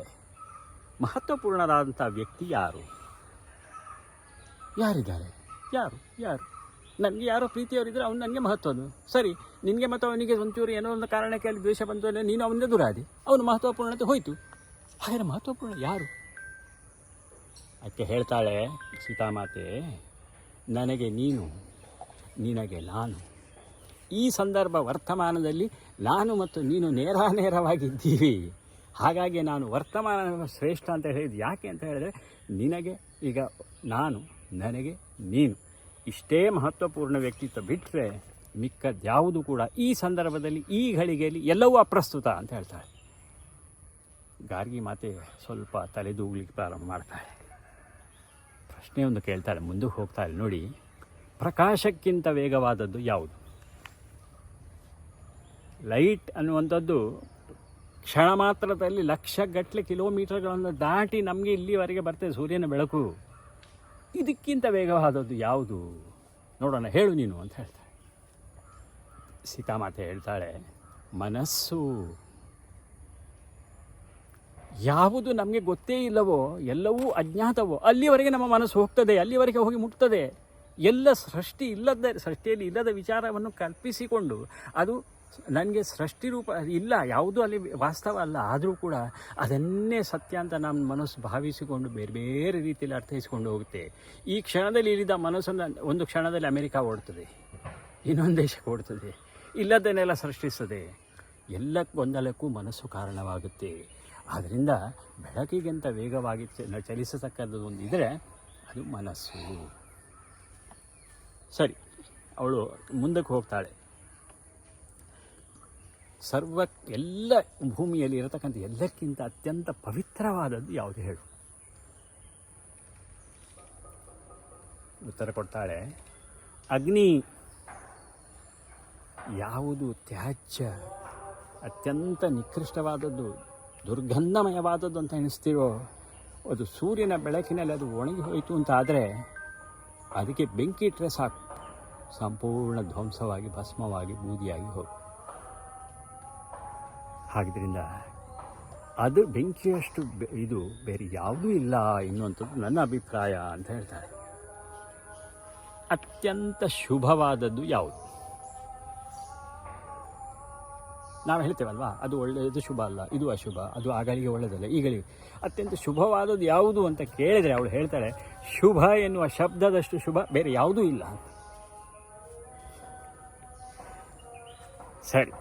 Speaker 1: ಮಹತ್ವಪೂರ್ಣರಾದಂಥ ವ್ಯಕ್ತಿ ಯಾರು? ಯಾರಿದ್ದಾರೆ? ಯಾರು? ಯಾರು? ನನಗೆ ಯಾರೋ ಪ್ರೀತಿಯವರಿದ್ದರೆ ಅವ್ನು ನನಗೆ ಮಹತ್ವನು ಸರಿ, ನಿನಗೆ ಮತ್ತು ಅವನಿಗೆ ಒಂಚೂರು ಏನೋ ಒಂದು ಕಾರಣಕ್ಕೆ ಅಲ್ಲಿ ದ್ವೇಷ ಬಂತು ಅಂದರೆ ನೀನು ಅವನಿಂದ ದೂರ ಅವನು ಮಹತ್ವಪೂರ್ಣತೆ ಹೋಯಿತು. ಹಾಗೆ ಮಹತ್ವಪೂರ್ಣ ಯಾರು? ಅದಕ್ಕೆ ಹೇಳ್ತಾಳೆ ಸೀತಾಮಾತೆ, ನನಗೆ ನೀನು, ನಿನಗೆ ನಾನು. ಈ ಸಂದರ್ಭ ವರ್ತಮಾನದಲ್ಲಿ ನಾನು ಮತ್ತು ನೀನು ನೇರಾನೇರವಾಗಿದ್ದೀವಿ ಹಾಗಾಗಿ ನಾನು ವರ್ತಮಾನ ಶ್ರೇಷ್ಠ ಅಂತ ಹೇಳಿದ್ದು ಯಾಕೆ ಅಂತ ಹೇಳಿದ್ರೆ, ನಿನಗೆ ಈಗ ನಾನು, ನನಗೆ ನೀನು. ಇಷ್ಟೇ ಮಹತ್ವಪೂರ್ಣ ವ್ಯಕ್ತಿತ್ವ ಬಿಟ್ಟರೆ ಮಿಕ್ಕದ್ಯಾವುದು ಕೂಡ ಈ ಸಂದರ್ಭದಲ್ಲಿ, ಈ ಘಳಿಗೆಯಲ್ಲಿ ಎಲ್ಲವೂ ಅಪ್ರಸ್ತುತ ಅಂತ ಹೇಳ್ತಾಳೆ ಗಾರ್ಗಿ ಮಾತೆ ಸ್ವಲ್ಪ ತಲೆದೂಗ್ಲಿಕ್ಕೆ ಪ್ರಾರಂಭ ಮಾಡ್ತಾಳೆ ಪ್ರಶ್ನೆ ಒಂದು ಕೇಳ್ತಾಳೆ, ಮುಂದಕ್ಕೆ ಹೋಗ್ತಾಳೆ. ನೋಡಿ, ಪ್ರಕಾಶಕ್ಕಿಂತ ವೇಗವಾದದ್ದು ಯಾವುದು? ಲೈಟ್ ಅನ್ನುವಂಥದ್ದು ಕ್ಷಣ ಮಾತ್ರದಲ್ಲಿ ಲಕ್ಷಗಟ್ಟಲೆ ಕಿಲೋಮೀಟರ್ಗಳನ್ನು ದಾಟಿ ನಮಗೆ ಇಲ್ಲಿವರೆಗೆ ಬರ್ತದೆ ಸೂರ್ಯನ ಬೆಳಕು. ಇದಕ್ಕಿಂತ ವೇಗವಾದದ್ದು ಯಾವುದು? ನೋಡೋಣ, ಹೇಳು ನೀನು ಅಂತ ಹೇಳ್ತಾಳೆ. ಸೀತಾಮಾತೆ ಹೇಳ್ತಾಳೆ, ಮನಸ್ಸು ಯಾವುದು ನಮಗೆ ಗೊತ್ತೇ ಇಲ್ಲವೋ, ಎಲ್ಲವೂ ಅಜ್ಞಾತವೋ, ಅಲ್ಲಿವರೆಗೆ ನಮ್ಮ ಮನಸ್ಸು ಹೋಗ್ತದೆ, ಅಲ್ಲಿವರೆಗೆ ಹೋಗಿ ಮುಟ್ತದೆ. ಎಲ್ಲ ಸೃಷ್ಟಿ ಇಲ್ಲದ ಸೃಷ್ಟಿಯಲ್ಲಿ ಇಲ್ಲದ ವಿಚಾರವನ್ನು ಕಲ್ಪಿಸಿಕೊಂಡು ಅದು ನನಗೆ ಸೃಷ್ಟಿ ರೂಪ ಇಲ್ಲ, ಯಾವುದೂ ಅಲ್ಲಿ ವಾಸ್ತವ ಅಲ್ಲ, ಆದರೂ ಕೂಡ ಅದನ್ನೇ ಸತ್ಯ ಅಂತ ನಮ್ಮ ಮನಸ್ಸು ಭಾವಿಸಿಕೊಂಡು ಬೇರೆ ಬೇರೆ ರೀತಿಯಲ್ಲಿ ಅರ್ಥೈಸಿಕೊಂಡು ಹೋಗುತ್ತೆ. ಈ ಕ್ಷಣದಲ್ಲಿ ಇಳಿದ ಮನಸ್ಸನ್ನು ಒಂದು ಕ್ಷಣದಲ್ಲಿ ಅಮೆರಿಕ ಓಡ್ತದೆ, ಇನ್ನೊಂದು ದೇಶಕ್ಕೆ ಓಡ್ತದೆ, ಇಲ್ಲದನ್ನೆಲ್ಲ ಸೃಷ್ಟಿಸ್ತದೆ. ಎಲ್ಲ ಗೊಂದಲಕ್ಕೂ ಮನಸ್ಸು ಕಾರಣವಾಗುತ್ತೆ. ಆದ್ದರಿಂದ ಬೆಳಕಿಗಿಂತ ವೇಗವಾಗಿ ಚ- ಚಲಿಸತಕ್ಕದ್ದು ಒಂದು ಇದ್ದರೆ ಅದು ಮನಸ್ಸು. ಸರಿ, ಅವಳು ಮುಂದಕ್ಕೆ ಹೋಗ್ತಾಳೆ. ಸರ್ವ ಎಲ್ಲ ಭೂಮಿಯಲ್ಲಿ ಇರತಕ್ಕಂಥ ಎಲ್ಲಕ್ಕಿಂತ ಅತ್ಯಂತ ಪವಿತ್ರವಾದದ್ದು ಯಾವುದು ಹೇಳು. ಉತ್ತರ ಕೊಡ್ತಾಳೆ, ಅಗ್ನಿ ಯಾವುದು ತ್ಯಾಜ್ಯ, ಅತ್ಯಂತ ನಿಕೃಷ್ಟವಾದದ್ದು, ದುರ್ಗಂಧಮಯವಾದದ್ದು ಅಂತ ಎಣಿಸ್ತೀರೋ ಅದು ಸೂರ್ಯನ ಬೆಳಕಿನಲ್ಲಿ ಅದು ಒಣಗಿ ಹೋಯಿತು ಅಂತ ಆದರೆ ಅದಕ್ಕೆ ಬೆಂಕಿ ಇಟ್ಟರೆ ಸಾಕು. ಸಂಪೂರ್ಣ ಧ್ವಂಸವಾಗಿ, ಭಸ್ಮವಾಗಿ, ಬೂದಿಯಾಗಿ ಹೋಗಿ. ಹಾಗಿದ್ರಿಂದ ಅದು ಬೆಂಕಿಯಷ್ಟು ಇದು ಬೇರೆ ಯಾವುದೂ ಇಲ್ಲ ಎನ್ನುವಂಥದ್ದು ನನ್ನ ಅಭಿಪ್ರಾಯ ಅಂತ ಹೇಳ್ತಾರೆ. ಅತ್ಯಂತ ಶುಭವಾದದ್ದು ಯಾವುದು? ನಾವು ಹೇಳ್ತೇವಲ್ವಾ, ಅದು ಒಳ್ಳೆಯದು ಶುಭ ಅಲ್ಲ, ಇದು ಅಶುಭ, ಅದು ಆಗಳಿಗೆ ಒಳ್ಳೆಯದಲ್ಲ ಈಗಳಿಗೆ ಅತ್ಯಂತ ಶುಭವಾದದ್ದು ಯಾವುದು ಅಂತ ಕೇಳಿದರೆ ಅವಳು ಹೇಳ್ತಾಳೆ, ಶುಭ ಎನ್ನುವ ಶಬ್ದದಷ್ಟು ಶುಭ ಬೇರೆ ಯಾವುದೂ ಇಲ್ಲ ಸರಿ.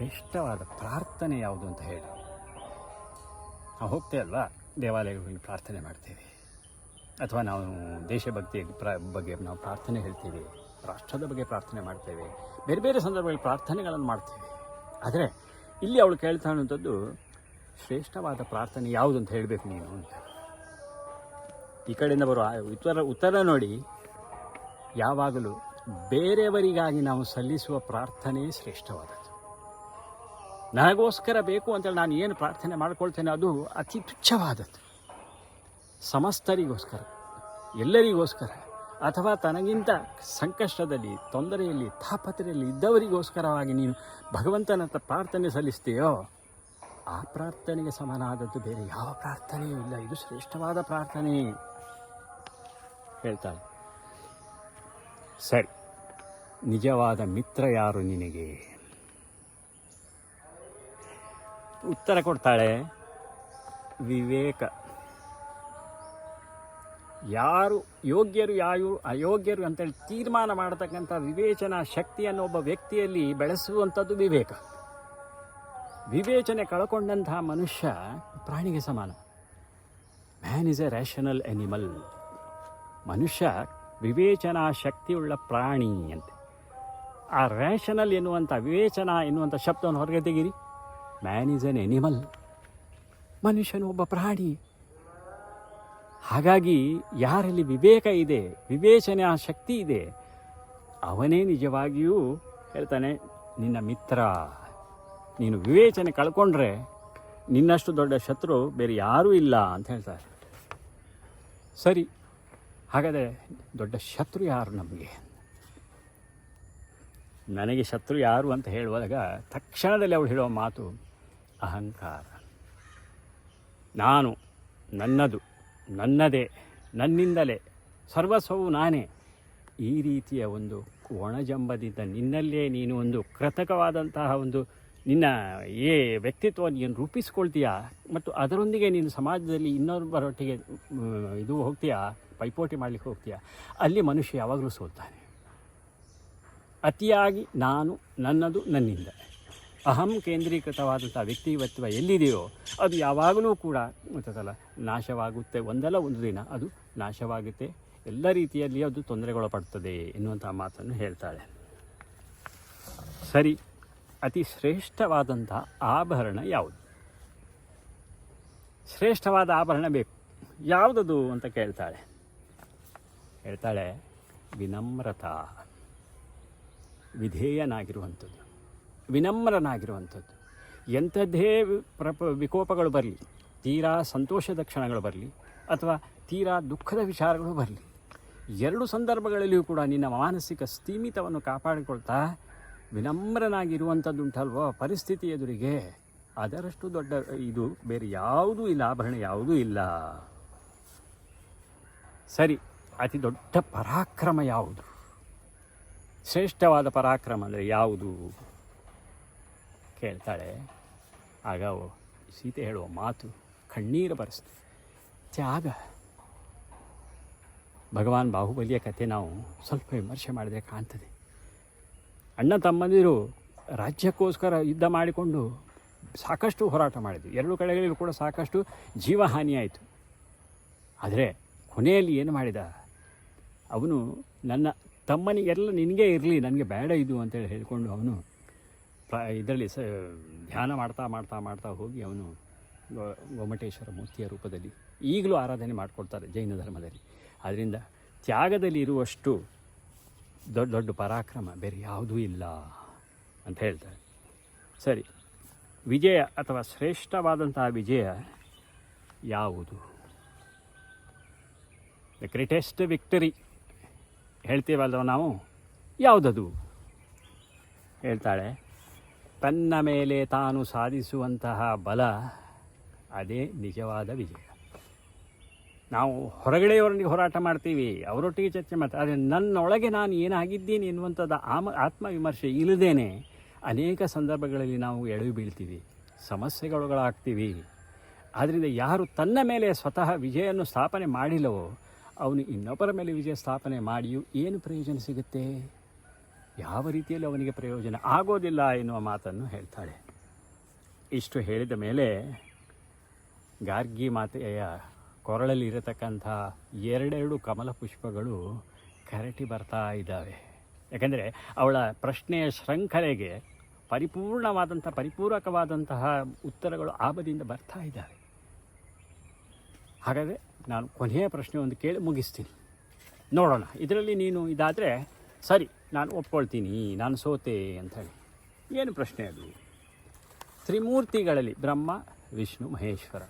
Speaker 1: ಶ್ರೇಷ್ಠವಾದ ಪ್ರಾರ್ಥನೆ ಯಾವುದು ಅಂತ ಹೇಳಿ. ನಾವು ಹೋಗ್ತೇವೆ ಅಲ್ವಾ? ದೇವಾಲಯಗಳಲ್ಲಿ ಪ್ರಾರ್ಥನೆ ಮಾಡ್ತೇವೆ. ಅಥವಾ ನಾವು ದೇಶಭಕ್ತಿಯ ಪ್ರ, ಬಗ್ಗೆ ನಾವು ಪ್ರಾರ್ಥನೆ ಹೇಳ್ತೀವಿ. ರಾಷ್ಟ್ರದ ಬಗ್ಗೆ ಪ್ರಾರ್ಥನೆ ಮಾಡ್ತೇವೆ. ಬೇರೆ ಬೇರೆ ಸಂದರ್ಭಗಳಲ್ಲಿ ಪ್ರಾರ್ಥನೆಗಳನ್ನು ಮಾಡ್ತೇವೆ. ಆದರೆ ಇಲ್ಲಿ ಅವಳು ಕೇಳ್ತಾ ಅನ್ನುವಂಥದ್ದು ಶ್ರೇಷ್ಠವಾದ ಪ್ರಾರ್ಥನೆ ಯಾವುದು ಅಂತ ಹೇಳಬೇಕು ನೀನು ಅಂತ. ಈ ಕಡೆಯಿಂದ ಬರುವ ಉತ್ತರ ಉತ್ತರ ನೋಡಿ. ಯಾವಾಗಲೂ ಬೇರೆಯವರಿಗಾಗಿ ನಾವು ಸಲ್ಲಿಸುವ ಪ್ರಾರ್ಥನೆ ಶ್ರೇಷ್ಠವಾದದ್ದು. ನನಗೋಸ್ಕರ ಬೇಕು ಅಂತೇಳಿ ನಾನು ಏನು ಪ್ರಾರ್ಥನೆ ಮಾಡ್ಕೊಳ್ತೇನೆ, ಅದು ಅತಿ ತುಚ್ಛವಾದದ್ದು. ಸಮಸ್ತರಿಗೋಸ್ಕರ, ಎಲ್ಲರಿಗೋಸ್ಕರ, ಅಥವಾ ತನಗಿಂತ ಸಂಕಷ್ಟದಲ್ಲಿ, ತೊಂದರೆಯಲ್ಲಿ, ತಾಪತ್ರೆಯಲ್ಲಿ ಇದ್ದವರಿಗೋಸ್ಕರವಾಗಿ ನೀನು ಭಗವಂತನ ಪ್ರಾರ್ಥನೆ ಸಲ್ಲಿಸ್ತೀಯೋ, ಆ ಪ್ರಾರ್ಥನೆಗೆ ಸಮನಾದದ್ದು ಬೇರೆ ಯಾವ ಪ್ರಾರ್ಥನೆಯೂ ಇಲ್ಲ. ಇದು ಶ್ರೇಷ್ಠವಾದ ಪ್ರಾರ್ಥನೆ, ಹೇಳ್ತಾಳೆ. ಸರಿ, ನಿಜವಾದ ಮಿತ್ರ ಯಾರು ನಿನಗೆ? ಉತ್ತರ ಕೊಡ್ತಾಳೆ. ವಿವೇಕ. ಯಾರು ಯೋಗ್ಯರು ಯಾರು ಅಯೋಗ್ಯರು ಅಂತೇಳಿ ತೀರ್ಮಾನ ಮಾಡತಕ್ಕಂಥ ವಿವೇಚನಾ ಶಕ್ತಿಯನ್ನು ಒಬ್ಬ ವ್ಯಕ್ತಿಯಲ್ಲಿ ಬೆಳೆಸುವಂಥದ್ದು ವಿವೇಕ. ವಿವೇಚನೆ ಕಳ್ಕೊಂಡಂತಹ ಮನುಷ್ಯ ಪ್ರಾಣಿಗೆ ಸಮಾನ. Man is a rational animal ಮನುಷ್ಯ ವಿವೇಚನಾ ಶಕ್ತಿಯುಳ್ಳ ಪ್ರಾಣಿ ಅಂತೆ. ಆ ರ್ಯಾಷನಲ್ ಎನ್ನುವಂಥ ವಿವೇಚನಾ ಎನ್ನುವಂಥ ಶಬ್ದವನ್ನು ಹೊರಗೆ ತೆಗೀರಿ. ಮ್ಯಾನ್ ಈಸ್ ಎನ್ ಎನಿಮಲ್ ಮನುಷ್ಯನು ಒಬ್ಬ ಪ್ರಾಣಿ. ಹಾಗಾಗಿ ಯಾರಲ್ಲಿ ವಿವೇಕ ಇದೆ, ವಿವೇಚನೆ ಆ ಶಕ್ತಿ ಇದೆ, ಅವನೇ ನಿಜವಾಗಿಯೂ ಹೇಳ್ತಾನೆ, ನಿನ್ನ ಮಿತ್ರ, ನೀನು ವಿವೇಚನೆ ಕಳ್ಕೊಂಡ್ರೆ ನಿನ್ನಷ್ಟು ದೊಡ್ಡ ಶತ್ರು ಬೇರೆ ಯಾರೂ ಇಲ್ಲ ಅಂತ ಹೇಳ್ತಾರೆ. ಸರಿ, ಹಾಗಾದರೆ ದೊಡ್ಡ ಶತ್ರು ಯಾರು ನಮಗೆ? ನನಗೆ ಶತ್ರು ಯಾರು ಅಂತ ಹೇಳುವಾಗ ತಕ್ಷಣದಲ್ಲಿ ಅವಳು ಹೇಳುವ ಮಾತು ಅಹಂಕಾರ. ನಾನು ನನ್ನದು, ನನ್ನದೇ, ನನ್ನಿಂದಲೇ, ಸರ್ವಸ್ವವು ನಾನೇ. ಈ ರೀತಿಯ ಒಂದು ಒಣಜಂಬದಿಂದ ನಿನ್ನಲ್ಲೇ ನೀನು ಒಂದು ಕೃತಕವಾದಂತಹ ಒಂದು ನಿನ್ನ ಏ ವ್ಯಕ್ತಿತ್ವವನ್ನು ಏನು ರೂಪಿಸ್ಕೊಳ್ತೀಯಾ? ಮತ್ತು ಅದರೊಂದಿಗೆ ನೀನು ಸಮಾಜದಲ್ಲಿ ಇನ್ನೊಬ್ಬರೊಟ್ಟಿಗೆ ಇದು ಹೋಗ್ತೀಯಾ? ಪೈಪೋಟಿ ಮಾಡಲಿಕ್ಕೆ ಹೋಗ್ತೀಯಾ? ಅಲ್ಲಿ ಮನುಷ್ಯ ಯಾವಾಗಲೂ ಸೋಲ್ತಾನೆ ಅತಿಯಾಗಿ ನಾನು ನನ್ನದು, ನನ್ನಿಂದ. ಅಹಂ ಕೇಂದ್ರೀಕೃತವಾದಂಥ ವ್ಯಕ್ತಿವತ್ವ ಎಲ್ಲಿದೆಯೋ ಅದು ಯಾವಾಗಲೂ ಕೂಡ ಗೊತ್ತಲ್ಲ ನಾಶವಾಗುತ್ತೆ. ಒಂದಲ್ಲ ಒಂದು ದಿನ ಅದು ನಾಶವಾಗುತ್ತೆ. ಎಲ್ಲ ರೀತಿಯಲ್ಲಿ ಅದು ತೊಂದರೆಗೊಳಪಡ್ತದೆ ಎನ್ನುವಂಥ ಮಾತನ್ನು ಹೇಳ್ತಾಳೆ. ಸರಿ, ಅತಿ ಶ್ರೇಷ್ಠವಾದಂಥ ಆಭರಣ ಯಾವುದು? ಶ್ರೇಷ್ಠವಾದ ಆಭರಣ ಬೇಕು. ಯಾವುದದು ಅಂತ ಕೇಳ್ತಾಳೆ. ಹೇಳ್ತಾಳೆ, ವಿನಮ್ರತಾ, ವಿಧೇಯನಾಗಿರುವಂಥದ್ದು. ವಿನಮ್ರನಾಗಿರುವಂಥದ್ದು. ಎಂಥದ್ದೇ ಪ್ರಪ, ವಿಕೋಪಗಳು ಬರಲಿ, ತೀರಾ ಸಂತೋಷದ ಕ್ಷಣಗಳು ಬರಲಿ, ಅಥವಾ ತೀರಾ ದುಃಖದ ವಿಚಾರಗಳು ಬರಲಿ, ಎರಡು ಸಂದರ್ಭಗಳಲ್ಲಿಯೂ ಕೂಡ ನಿನ್ನ ಮಾನಸಿಕ ಸ್ಥೀಮಿತವನ್ನು ಕಾಪಾಡಿಕೊಳ್ತಾ ವಿನಮ್ರನಾಗಿರುವಂಥದ್ದುಂಟಲ್ವೋ ಪರಿಸ್ಥಿತಿ ಎದುರಿಗೆ, ಅದರಷ್ಟು ದೊಡ್ಡ ಇದು ಬೇರೆ ಯಾವುದೂ ಇಲ್ಲ, ಆಭರಣ ಯಾವುದೂ ಇಲ್ಲ. ಸರಿ, ಅತಿ ದೊಡ್ಡ ಪರಾಕ್ರಮ ಯಾವುದು? ಶ್ರೇಷ್ಠವಾದ ಪರಾಕ್ರಮ ಅಂದರೆ ಯಾವುದು? ಕೇಳ್ತಾಳೆ, ಆಗ ಸೀತೆ ಹೇಳುವ ಮಾತು ಕಣ್ಣೀರು ಬರೆಸ್ತು ತ್ಯಾಗ. ಭಗವಾನ್ ಬಾಹುಬಲಿಯ ಕಥೆ ನಾವು ಸ್ವಲ್ಪ ವಿಮರ್ಶೆ ಮಾಡಿದ್ರೆ ಕಾಣ್ತದೆ. ಅಣ್ಣ ತಮ್ಮಂದಿರು ರಾಜ್ಯಕ್ಕೋಸ್ಕರ ಯುದ್ಧ ಮಾಡಿಕೊಂಡು ಸಾಕಷ್ಟು ಹೋರಾಟ ಮಾಡಿದ್ವಿ ಎರಡು ಕಡೆಗಳಿಗೂ ಕೂಡ ಸಾಕಷ್ಟು ಜೀವಹಾನಿಯಾಯಿತು ಆದರೆ ಕೊನೆಯಲ್ಲಿ ಏನು ಮಾಡಿದ? ಅವನು, ನನ್ನ ತಮ್ಮನಿಗೆಲ್ಲ ನಿನಗೆ ಇರಲಿ, ನನಗೆ ಬೇಡ ಇದು ಅಂತೇಳಿ ಹೇಳಿಕೊಂಡು ಅವನು ಪ್ರ ಇದರಲ್ಲಿ ಸ ಧ್ಯಾನ ಮಾಡ್ತಾ ಮಾಡ್ತಾ ಮಾಡ್ತಾ ಹೋಗಿ ಅವನು ಗೊಮ್ಮಟೇಶ್ವರ ಮೂರ್ತಿಯ ರೂಪದಲ್ಲಿ ಈಗಲೂ ಆರಾಧನೆ ಮಾಡಿಕೊಡ್ತಾರೆ ಜೈನ ಧರ್ಮದಲ್ಲಿ. ಆದ್ದರಿಂದ ತ್ಯಾಗದಲ್ಲಿ ಇರುವಷ್ಟು ದೊಡ್ಡ ದೊಡ್ಡ ಪರಾಕ್ರಮ ಬೇರೆ ಯಾವುದೂ ಇಲ್ಲ ಅಂತ ಹೇಳ್ತಾರೆ. ಸರಿ, ವಿಜಯ ಅಥವಾ ಶ್ರೇಷ್ಠವಾದಂತಹ ವಿಜಯ ಯಾವುದು? ದ ಗ್ರೇಟೆಸ್ಟ್ ವಿಕ್ಟರಿ ಹೇಳ್ತೀವಲ್ವ ನಾವು? ಯಾವುದದು? ಹೇಳ್ತಾಳೆ. ತನ್ನ ಮೇಲೆ ತಾನು ಸಾಧಿಸುವಂತಹ ಬಲ, ಅದೇ ನಿಜವಾದ ವಿಜಯ. ನಾವು ಹೊರಗಡೆಯವರೊಂದಿಗೆ ಹೋರಾಟ ಮಾಡ್ತೀವಿ, ಅವರೊಟ್ಟಿಗೆ ಚರ್ಚೆ ಮಾಡ್ತೀವಿ, ಆದರೆ ನನ್ನೊಳಗೆ ನಾನು ಏನಾಗಿದ್ದೀನಿ ಎನ್ನುವಂಥದ್ದು ಆಮ, ಆತ್ಮವಿಮರ್ಶೆ ಇಲ್ಲದೇನೆ ಅನೇಕ ಸಂದರ್ಭಗಳಲ್ಲಿ ನಾವು ಎಡವಿ ಬೀಳ್ತೀವಿ ಸಮಸ್ಯೆಗಳೊಳಗಾಗ್ತೀವಿ ಆದ್ದರಿಂದ ಯಾರು ತನ್ನ ಮೇಲೆ ಸ್ವತಃ ವಿಜಯವನ್ನು ಸ್ಥಾಪನೆ ಮಾಡಿಲ್ಲವೋ, ಅವನು ಇನ್ನೊಬ್ಬರ ಮೇಲೆ ವಿಜಯ ಸ್ಥಾಪನೆ ಮಾಡಿಯೂ ಏನು ಪ್ರಯೋಜನ ಸಿಗುತ್ತೆ? ಯಾವ ರೀತಿಯಲ್ಲಿ ಅವನಿಗೆ ಪ್ರಯೋಜನ ಆಗೋದಿಲ್ಲ ಎನ್ನುವ ಮಾತನ್ನು ಹೇಳ್ತಾಳೆ. ಇಷ್ಟು ಹೇಳಿದ ಮೇಲೆ ಗಾರ್ಗಿ ಮಾತೆಯ ಕೊರಳಲ್ಲಿ ಇರತಕ್ಕಂಥ ಎರಡೆರಡು ಕಮಲ ಪುಷ್ಪಗಳು ಕರಟಿ ಬರ್ತಾ ಇದ್ದಾವೆ. ಯಾಕೆಂದರೆ ಅವಳ ಪ್ರಶ್ನೆಯ ಶೃಂಖಲೆಗೆ ಪರಿಪೂರ್ಣವಾದಂಥ, ಪರಿಪೂರಕವಾದಂತಹ ಉತ್ತರಗಳು ಆಬದಿಂದ ಬರ್ತಾ ಇದ್ದಾವೆ. ಹಾಗಾದರೆ ನಾನು ಕೊನೆಯ ಪ್ರಶ್ನೆ ಒಂದು ಕೇಳಿ ಮುಗಿಸ್ತೀನಿ. ನೋಡೋಣ, ಇದರಲ್ಲಿ ನೀನು ಇದಾದರೆ ಸರಿ. ನಾನು ಒಪ್ಕೊಳ್ತೀನಿ, ನಾನು ಸೋತೆ ಅಂತ ಹೇಳಿ ಏನು ಪ್ರಶ್ನೆ ಅದು? ತ್ರಿಮೂರ್ತಿಗಳಲ್ಲಿ ಬ್ರಹ್ಮ, ವಿಷ್ಣು, ಮಹೇಶ್ವರ,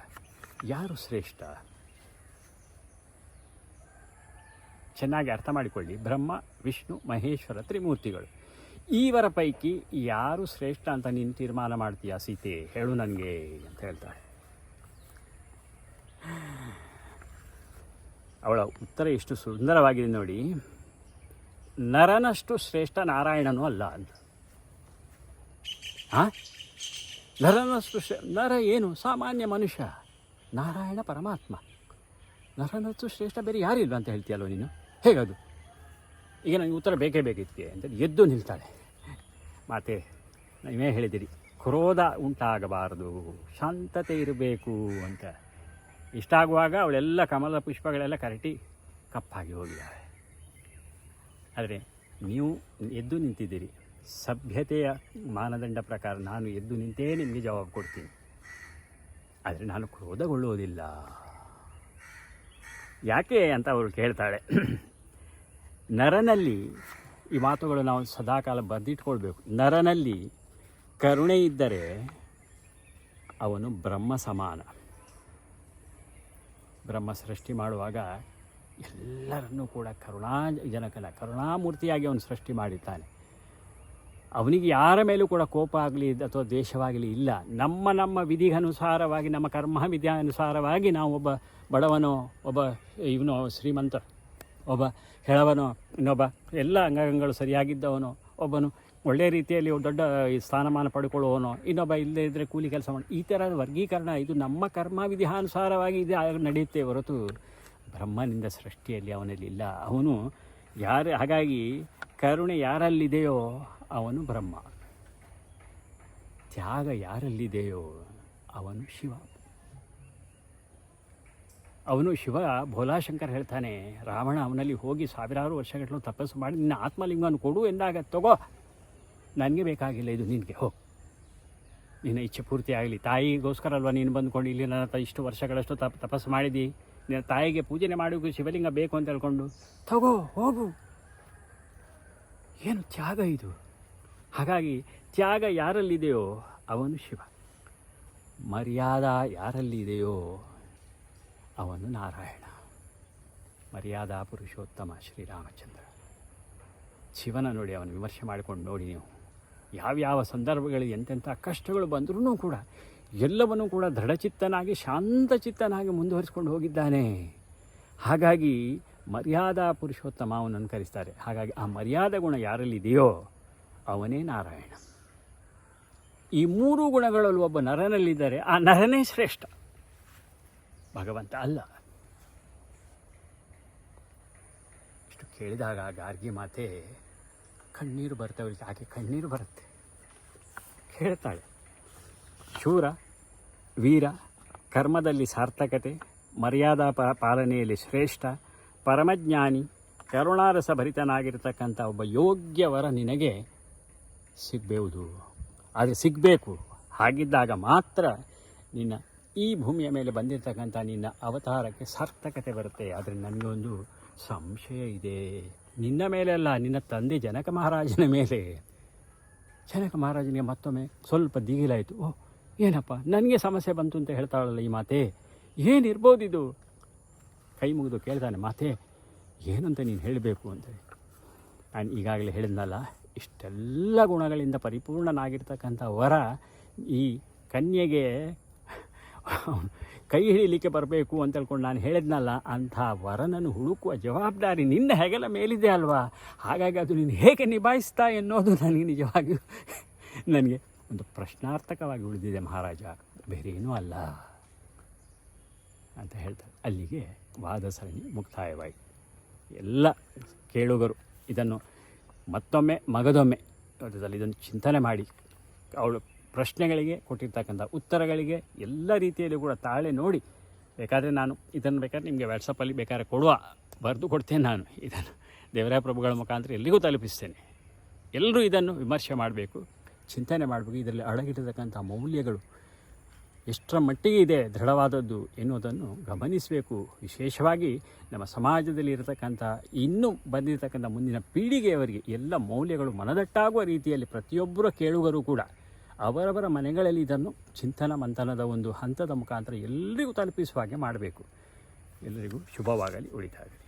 Speaker 1: ಯಾರು ಶ್ರೇಷ್ಠ? ಚೆನ್ನಾಗಿ ಅರ್ಥ ಮಾಡಿಕೊಳ್ಳಿ. ಬ್ರಹ್ಮ, ವಿಷ್ಣು, ಮಹೇಶ್ವರ, ತ್ರಿಮೂರ್ತಿಗಳು. ಈವರ ಪೈಕಿ ಯಾರು ಶ್ರೇಷ್ಠ ಅಂತ ನೀನು ತೀರ್ಮಾನ ಮಾಡ್ತೀಯಾ ಸೀತೆ? ಹೇಳು ನನಗೆ ಅಂತ ಹೇಳ್ತಾಳೆ. ಅವಳ ಉತ್ತರ ಎಷ್ಟು ಸುಂದರವಾಗಿದೆ ನೋಡಿ. ನರನಷ್ಟು ಶ್ರೇಷ್ಠ ನಾರಾಯಣನೂ ಅಲ್ಲ ಅಂತ. ಹಾಂ? ನರನಷ್ಟು ಶ್ರೇ, ನರ ಏನು? ಸಾಮಾನ್ಯ ಮನುಷ್ಯ. ನಾರಾಯಣ ಪರಮಾತ್ಮ. ನರನಷ್ಟು ಶ್ರೇಷ್ಠ ಬೇರೆ ಯಾರಿಲ್ಲ ಅಂತ ಹೇಳ್ತೀಯಲ್ವ ನೀನು? ಹೇಗದು? ಈಗ ನನಗೆ ಉತ್ತರ ಬೇಕೇ ಬೇಕಿತ್ತೆ ಅಂತ ಎದ್ದು ನಿಲ್ತಾಳೆ. ಮಾತೆ, ನೀವೇ ಹೇಳಿದಿರಿ ಕ್ರೋಧ ಉಂಟಾಗಬಾರದು, ಶಾಂತತೆ ಇರಬೇಕು ಅಂತ. ಇಷ್ಟಾಗುವಾಗ ಅವಳೆಲ್ಲ ಕಮಲ ಪುಷ್ಪಗಳೆಲ್ಲ ಕರಟಿ ಕಪ್ಪಾಗಿ ಹೋಗಿದ್ದಾವೆ ಆದರೆ ನೀವು ಎದ್ದು ನಿಂತಿದ್ದೀರಿ. ಸಭ್ಯತೆಯ ಮಾನದಂಡ ಪ್ರಕಾರ ನಾನು ಎದ್ದು ನಿಂತೇ ನಿಮಗೆ ಜವಾಬು ಕೊಡ್ತೀನಿ. ಆದರೆ ನಾನು ಕ್ರೋಧಗೊಳ್ಳುವುದಿಲ್ಲ. ಯಾಕೆ ಅಂತ ಅವರು ಕೇಳ್ತಾಳೆ. ನರನಲ್ಲಿ ಈ ಮಾತುಗಳು ನಾವು ಸದಾಕಾಲ ಬರೆದಿಟ್ಕೊಳ್ಬೇಕು. ನರನಲ್ಲಿ ಕರುಣೆ ಇದ್ದರೆ ಅವನು ಬ್ರಹ್ಮ ಸಮಾನ. ಬ್ರಹ್ಮ ಸೃಷ್ಟಿ ಮಾಡುವಾಗ ಎಲ್ಲರನ್ನೂ ಕೂಡ ಕರುಣಾ ಜನಕನ ಕರುಣಾಮೂರ್ತಿಯಾಗಿ ಅವನು ಸೃಷ್ಟಿ ಮಾಡಿದ್ದಾನೆ. ಅವನಿಗೆ ಯಾರ ಮೇಲೂ ಕೂಡ ಕೋಪ ಆಗಲಿ ಅಥವಾ ದ್ವೇಷವಾಗಲಿ ಇಲ್ಲ. ನಮ್ಮ ನಮ್ಮ ವಿಧಿಗನುಸಾರವಾಗಿ, ನಮ್ಮ ಕರ್ಮ ವಿಧಿಯಾನುಸಾರವಾಗಿ ನಾವು ಒಬ್ಬ ಬಡವನೋ, ಒಬ್ಬ ಇವನು, ಶ್ರೀಮಂತ, ಒಬ್ಬ ಹೆಳವನೋ ಇನ್ನೊಬ್ಬ ಎಲ್ಲ ಅಂಗಗಳು ಸರಿಯಾಗಿದ್ದವನು, ಒಬ್ಬನು ಒಳ್ಳೆಯ ರೀತಿಯಲ್ಲಿ ದೊಡ್ಡ ಸ್ಥಾನಮಾನ ಪಡ್ಕೊಳ್ಳುವನು ಇನ್ನೊಬ್ಬ ಇಲ್ಲದೇ ಇದ್ದರೆ ಕೂಲಿ ಕೆಲಸ ಮಾಡಿ ಈ ಥರ ವರ್ಗೀಕರಣ ಇದು ನಮ್ಮ ಕರ್ಮ ವಿಧಿಯಾನುಸಾರವಾಗಿ ಇದು ನಡೆಯುತ್ತೆ ಹೊರತು ಬ್ರಹ್ಮನಿಂದ ಸೃಷ್ಟಿಯಲ್ಲಿ ಅವನಲ್ಲಿಲ್ಲ ಅವನು ಯಾರು, ಹಾಗಾಗಿ ಕರುಣೆ ಯಾರಲ್ಲಿದೆಯೋ ಅವನು ಬ್ರಹ್ಮ. ತ್ಯಾಗ ಯಾರಲ್ಲಿದೆಯೋ ಅವನು ಶಿವ. ಅವನು ಶಿವ, ಭೋಲಾಶಂಕರ್ ಹೇಳ್ತಾನೆ, ರಾವಣ ಅವನಲ್ಲಿ ಹೋಗಿ ಸಾವಿರಾರು ವರ್ಷಗಟ್ಟಲು ತಪಸ್ಸು ಮಾಡಿ ನಿನ್ನ ಆತ್ಮಲಿಂಗವನ್ನು ಕೊಡು ಎಂದಾಗ ತಗೋ, ನನಗೆ ಬೇಕಾಗಿಲ್ಲ ಇದು ನಿನಗೆ, ಹೋ. ನಿನ್ನ ಇಚ್ಛೆ ಪೂರ್ತಿ ಆಗಲಿ. ತಾಯಿಗೋಸ್ಕರ ಅಲ್ವಾ ನೀನು ಬಂದ್ಕೊಂಡು ಇಲ್ಲಿ ನನ್ನ ಇಷ್ಟು ವರ್ಷಗಳಷ್ಟು ತಪ ತಪಸ್ಸು ಮಾಡಿದಿ? ತಾಯಿಗೆ ಪೂಜನೆ ಮಾಡೋಕ್ಕೂ ಶಿವಲಿಂಗ ಬೇಕು ಅಂತ ಹೇಳ್ಕೊಂಡು. ತಗೋ, ಹೋಗು. ಏನು ತ್ಯಾಗ ಇದು? ಹಾಗಾಗಿ ತ್ಯಾಗ ಯಾರಲ್ಲಿದೆಯೋ ಅವನು ಶಿವ. ಮರ್ಯಾದ ಯಾರಲ್ಲಿದೆಯೋ ಅವನು ನಾರಾಯಣ. ಮರ್ಯಾದಾ ಪುರುಷೋತ್ತಮ ಶ್ರೀರಾಮಚಂದ್ರ. ಶಿವನ ನೋಡಿ ಅವನು ವಿಮರ್ಶೆ ಮಾಡಿಕೊಂಡು ನೋಡಿ ನೀವು. ಯಾವ್ಯಾವ ಸಂದರ್ಭಗಳಿಗೆ ಎಂತೆಂಥ ಕಷ್ಟಗಳು ಬಂದರೂ ಕೂಡ ಎಲ್ಲವನ್ನೂ ಕೂಡ ದೃಢಚಿತ್ತನಾಗಿ, ಶಾಂತಚಿತ್ತನಾಗಿ ಮುಂದುವರಿಸ್ಕೊಂಡು ಹೋಗಿದ್ದಾನೆ. ಹಾಗಾಗಿ ಮರ್ಯಾದಾ ಪುರುಷೋತ್ತಮ ಅವನನ್ನು ಕರೆಸ್ತಾರೆ ಹಾಗಾಗಿ ಆ ಮರ್ಯಾದ ಗುಣ ಯಾರಲ್ಲಿದೆಯೋ ಅವನೇ ನಾರಾಯಣ. ಈ ಮೂರು ಗುಣಗಳಲ್ಲಿ ಒಬ್ಬ ನರನಲ್ಲಿದ್ದರೆ. ಆ ನರನೇ ಶ್ರೇಷ್ಠ. ಭಗವಂತ ಅಲ್ಲ. ಇಷ್ಟು ಕೇಳಿದಾಗ ಗಾರ್ಗಿ ಮಾತೆ, ಕಣ್ಣೀರು ಬರ್ತವಳಿಗೆ ಆಕೆ ಕಣ್ಣೀರು ಬರುತ್ತೆ. ಹೇಳ್ತಾಳೆ ಶೂರ ವೀರ, ಕರ್ಮದಲ್ಲಿ ಸಾರ್ಥಕತೆ, ಮರ್ಯಾದಾ ಪ, ಪಾಲನೆಯಲ್ಲಿ ಶ್ರೇಷ್ಠ, ಪರಮಜ್ಞಾನಿ ಕರುಣಾರಸ ಭರಿತನಾಗಿರ್ತಕ್ಕಂಥ ಒಬ್ಬ ಯೋಗ್ಯವರ ನಿನಗೆ ಸಿಗಬಹುದು ಆದರೆ ಸಿಗಬೇಕು. ಹಾಗಿದ್ದಾಗ ಮಾತ್ರ ನಿನ್ನ ಈ ಭೂಮಿಯ ಮೇಲೆ ಬಂದಿರತಕ್ಕಂಥ ನಿನ್ನ ಅವತಾರಕ್ಕೆ ಸಾರ್ಥಕತೆ ಬರುತ್ತೆ. ಆದರೆ ನನಗೊಂದು ಸಂಶಯ ಇದೆ. ನಿನ್ನ ಮೇಲೆ ಅಲ್ಲ ನಿನ್ನ ತಂದೆ ಜನಕ ಮಹಾರಾಜನ ಮೇಲೆ. ಜನಕ ಮಹಾರಾಜನಿಗೆ ಮತ್ತೊಮ್ಮೆ ಸ್ವಲ್ಪ ದಿಗಿಲಾಯಿತು. ಓ ಏನಪ್ಪ? ನನಗೆ ಸಮಸ್ಯೆ ಬಂತು ಅಂತ ಹೇಳ್ತಾಳಲ್ಲ ಈ ಮಾತೆ? ಇದು? ಕೈ ಮುಗಿದು ಕೇಳ್ತಾನೆ, ಮಾತೆ, ಏನಂತ ನೀನು ಹೇಳಬೇಕು ಅಂತ ನಾನು ಈಗಾಗಲೇ ಹೇಳಿದ್ನಲ್ಲ, ಇಷ್ಟೆಲ್ಲ ಗುಣಗಳಿಂದ ಪರಿಪೂರ್ಣನಾಗಿರ್ತಕ್ಕಂಥ ವರ ಈ ಕನ್ಯೆಗೆ ಕೈ ಹಿಡಿಲಿಕ್ಕೆ ಬರಬೇಕು ಅಂತ ಹೇಳ್ಕೊಂಡು ನಾನು ಹೇಳಿದ್ನಲ್ಲ, ಅಂಥ ವರನನ್ನು ಹುಡುಕುವ ಜವಾಬ್ದಾರಿ ನಿನ್ನ ಹೆಗಲ ಮೇಲಿದೆ ಅಲ್ವಾ? ಹಾಗಾಗಿ ಅದು ನೀನು ಹೇಗೆ ನಿಭಾಯಿಸ್ತಾ ಎನ್ನೋದು ನನಗೆ ನಿಜವಾಗಿಯೂ ನನಗೆ ಒಂದು ಪ್ರಶ್ನಾರ್ಥಕವಾಗಿ ಉಳಿದಿದೆ ಮಹಾರಾಜ. ಬೇರೆ ಏನೂ ಅಲ್ಲ ಅಂತ ಹೇಳ್ತಾರೆ. ಅಲ್ಲಿಗೆ ವಾದ ಸರಣಿ ಮುಕ್ತಾಯವಾಯಿತು. ಎಲ್ಲ ಕೇಳುಗರು ಇದನ್ನು ಮತ್ತೊಮ್ಮೆ ಮಗದೊಮ್ಮೆ ಇದನ್ನು ಚಿಂತನೆ ಮಾಡಿ ಅವಳು ಪ್ರಶ್ನೆಗಳಿಗೆ ಕೊಟ್ಟಿರ್ತಕ್ಕಂಥ ಉತ್ತರಗಳಿಗೆ ಎಲ್ಲ ರೀತಿಯಲ್ಲೂ ಕೂಡ ತಾಳೆ ನೋಡಿ ಬೇಕಾದರೆ ನಾನು ಇದನ್ನು ಬೇಕಾದ್ರೆ ನಿಮಗೆ ವಾಟ್ಸಪ್ಪಲ್ಲಿ ಬೇಕಾದ್ರೆ ಕೊಡುವ, ಬರೆದು ಕೊಡ್ತೇನೆ ನಾನು ಇದನ್ನು. ದೇವರಾಯ ಪ್ರಭುಗಳ ಮುಖಾಂತರ ಎಲ್ಲಿಗೂ ತಲುಪಿಸ್ತೇನೆ. ಎಲ್ಲರೂ ಇದನ್ನು ವಿಮರ್ಶೆ ಮಾಡಬೇಕು. ಚಿಂತನೆ ಮಾಡಬೇಕು. ಇದರಲ್ಲಿ ಅಡಗಿರತಕ್ಕಂಥ ಮೌಲ್ಯಗಳು ಎಷ್ಟರ ಮಟ್ಟಿಗೆ ಇದೆ, ದೃಢವಾದದ್ದು ಎನ್ನುವುದನ್ನು ಗಮನಿಸಬೇಕು. ವಿಶೇಷವಾಗಿ ನಮ್ಮ ಸಮಾಜದಲ್ಲಿ ಇರತಕ್ಕಂಥ, ಇನ್ನೂ ಬಂದಿರತಕ್ಕಂಥ ಮುಂದಿನ ಪೀಳಿಗೆಯವರಿಗೆ ಎಲ್ಲ ಮೌಲ್ಯಗಳು ಮನದಟ್ಟಾಗುವ ರೀತಿಯಲ್ಲಿ ಪ್ರತಿಯೊಬ್ಬರ ಕೇಳುಗರು ಕೂಡ ಅವರವರ ಮನೆಗಳಲ್ಲಿ ಇದನ್ನು ಚಿಂತನ ಮಂಥನದ ಒಂದು ಹಂತದ ಮುಖಾಂತರ ಎಲ್ಲರಿಗೂ ತಲುಪಿಸುವ ಹಾಗೆ ಮಾಡಬೇಕು. ಎಲ್ಲರಿಗೂ ಶುಭವಾಗಲಿ, ಉಳಿತಾಗಲಿ.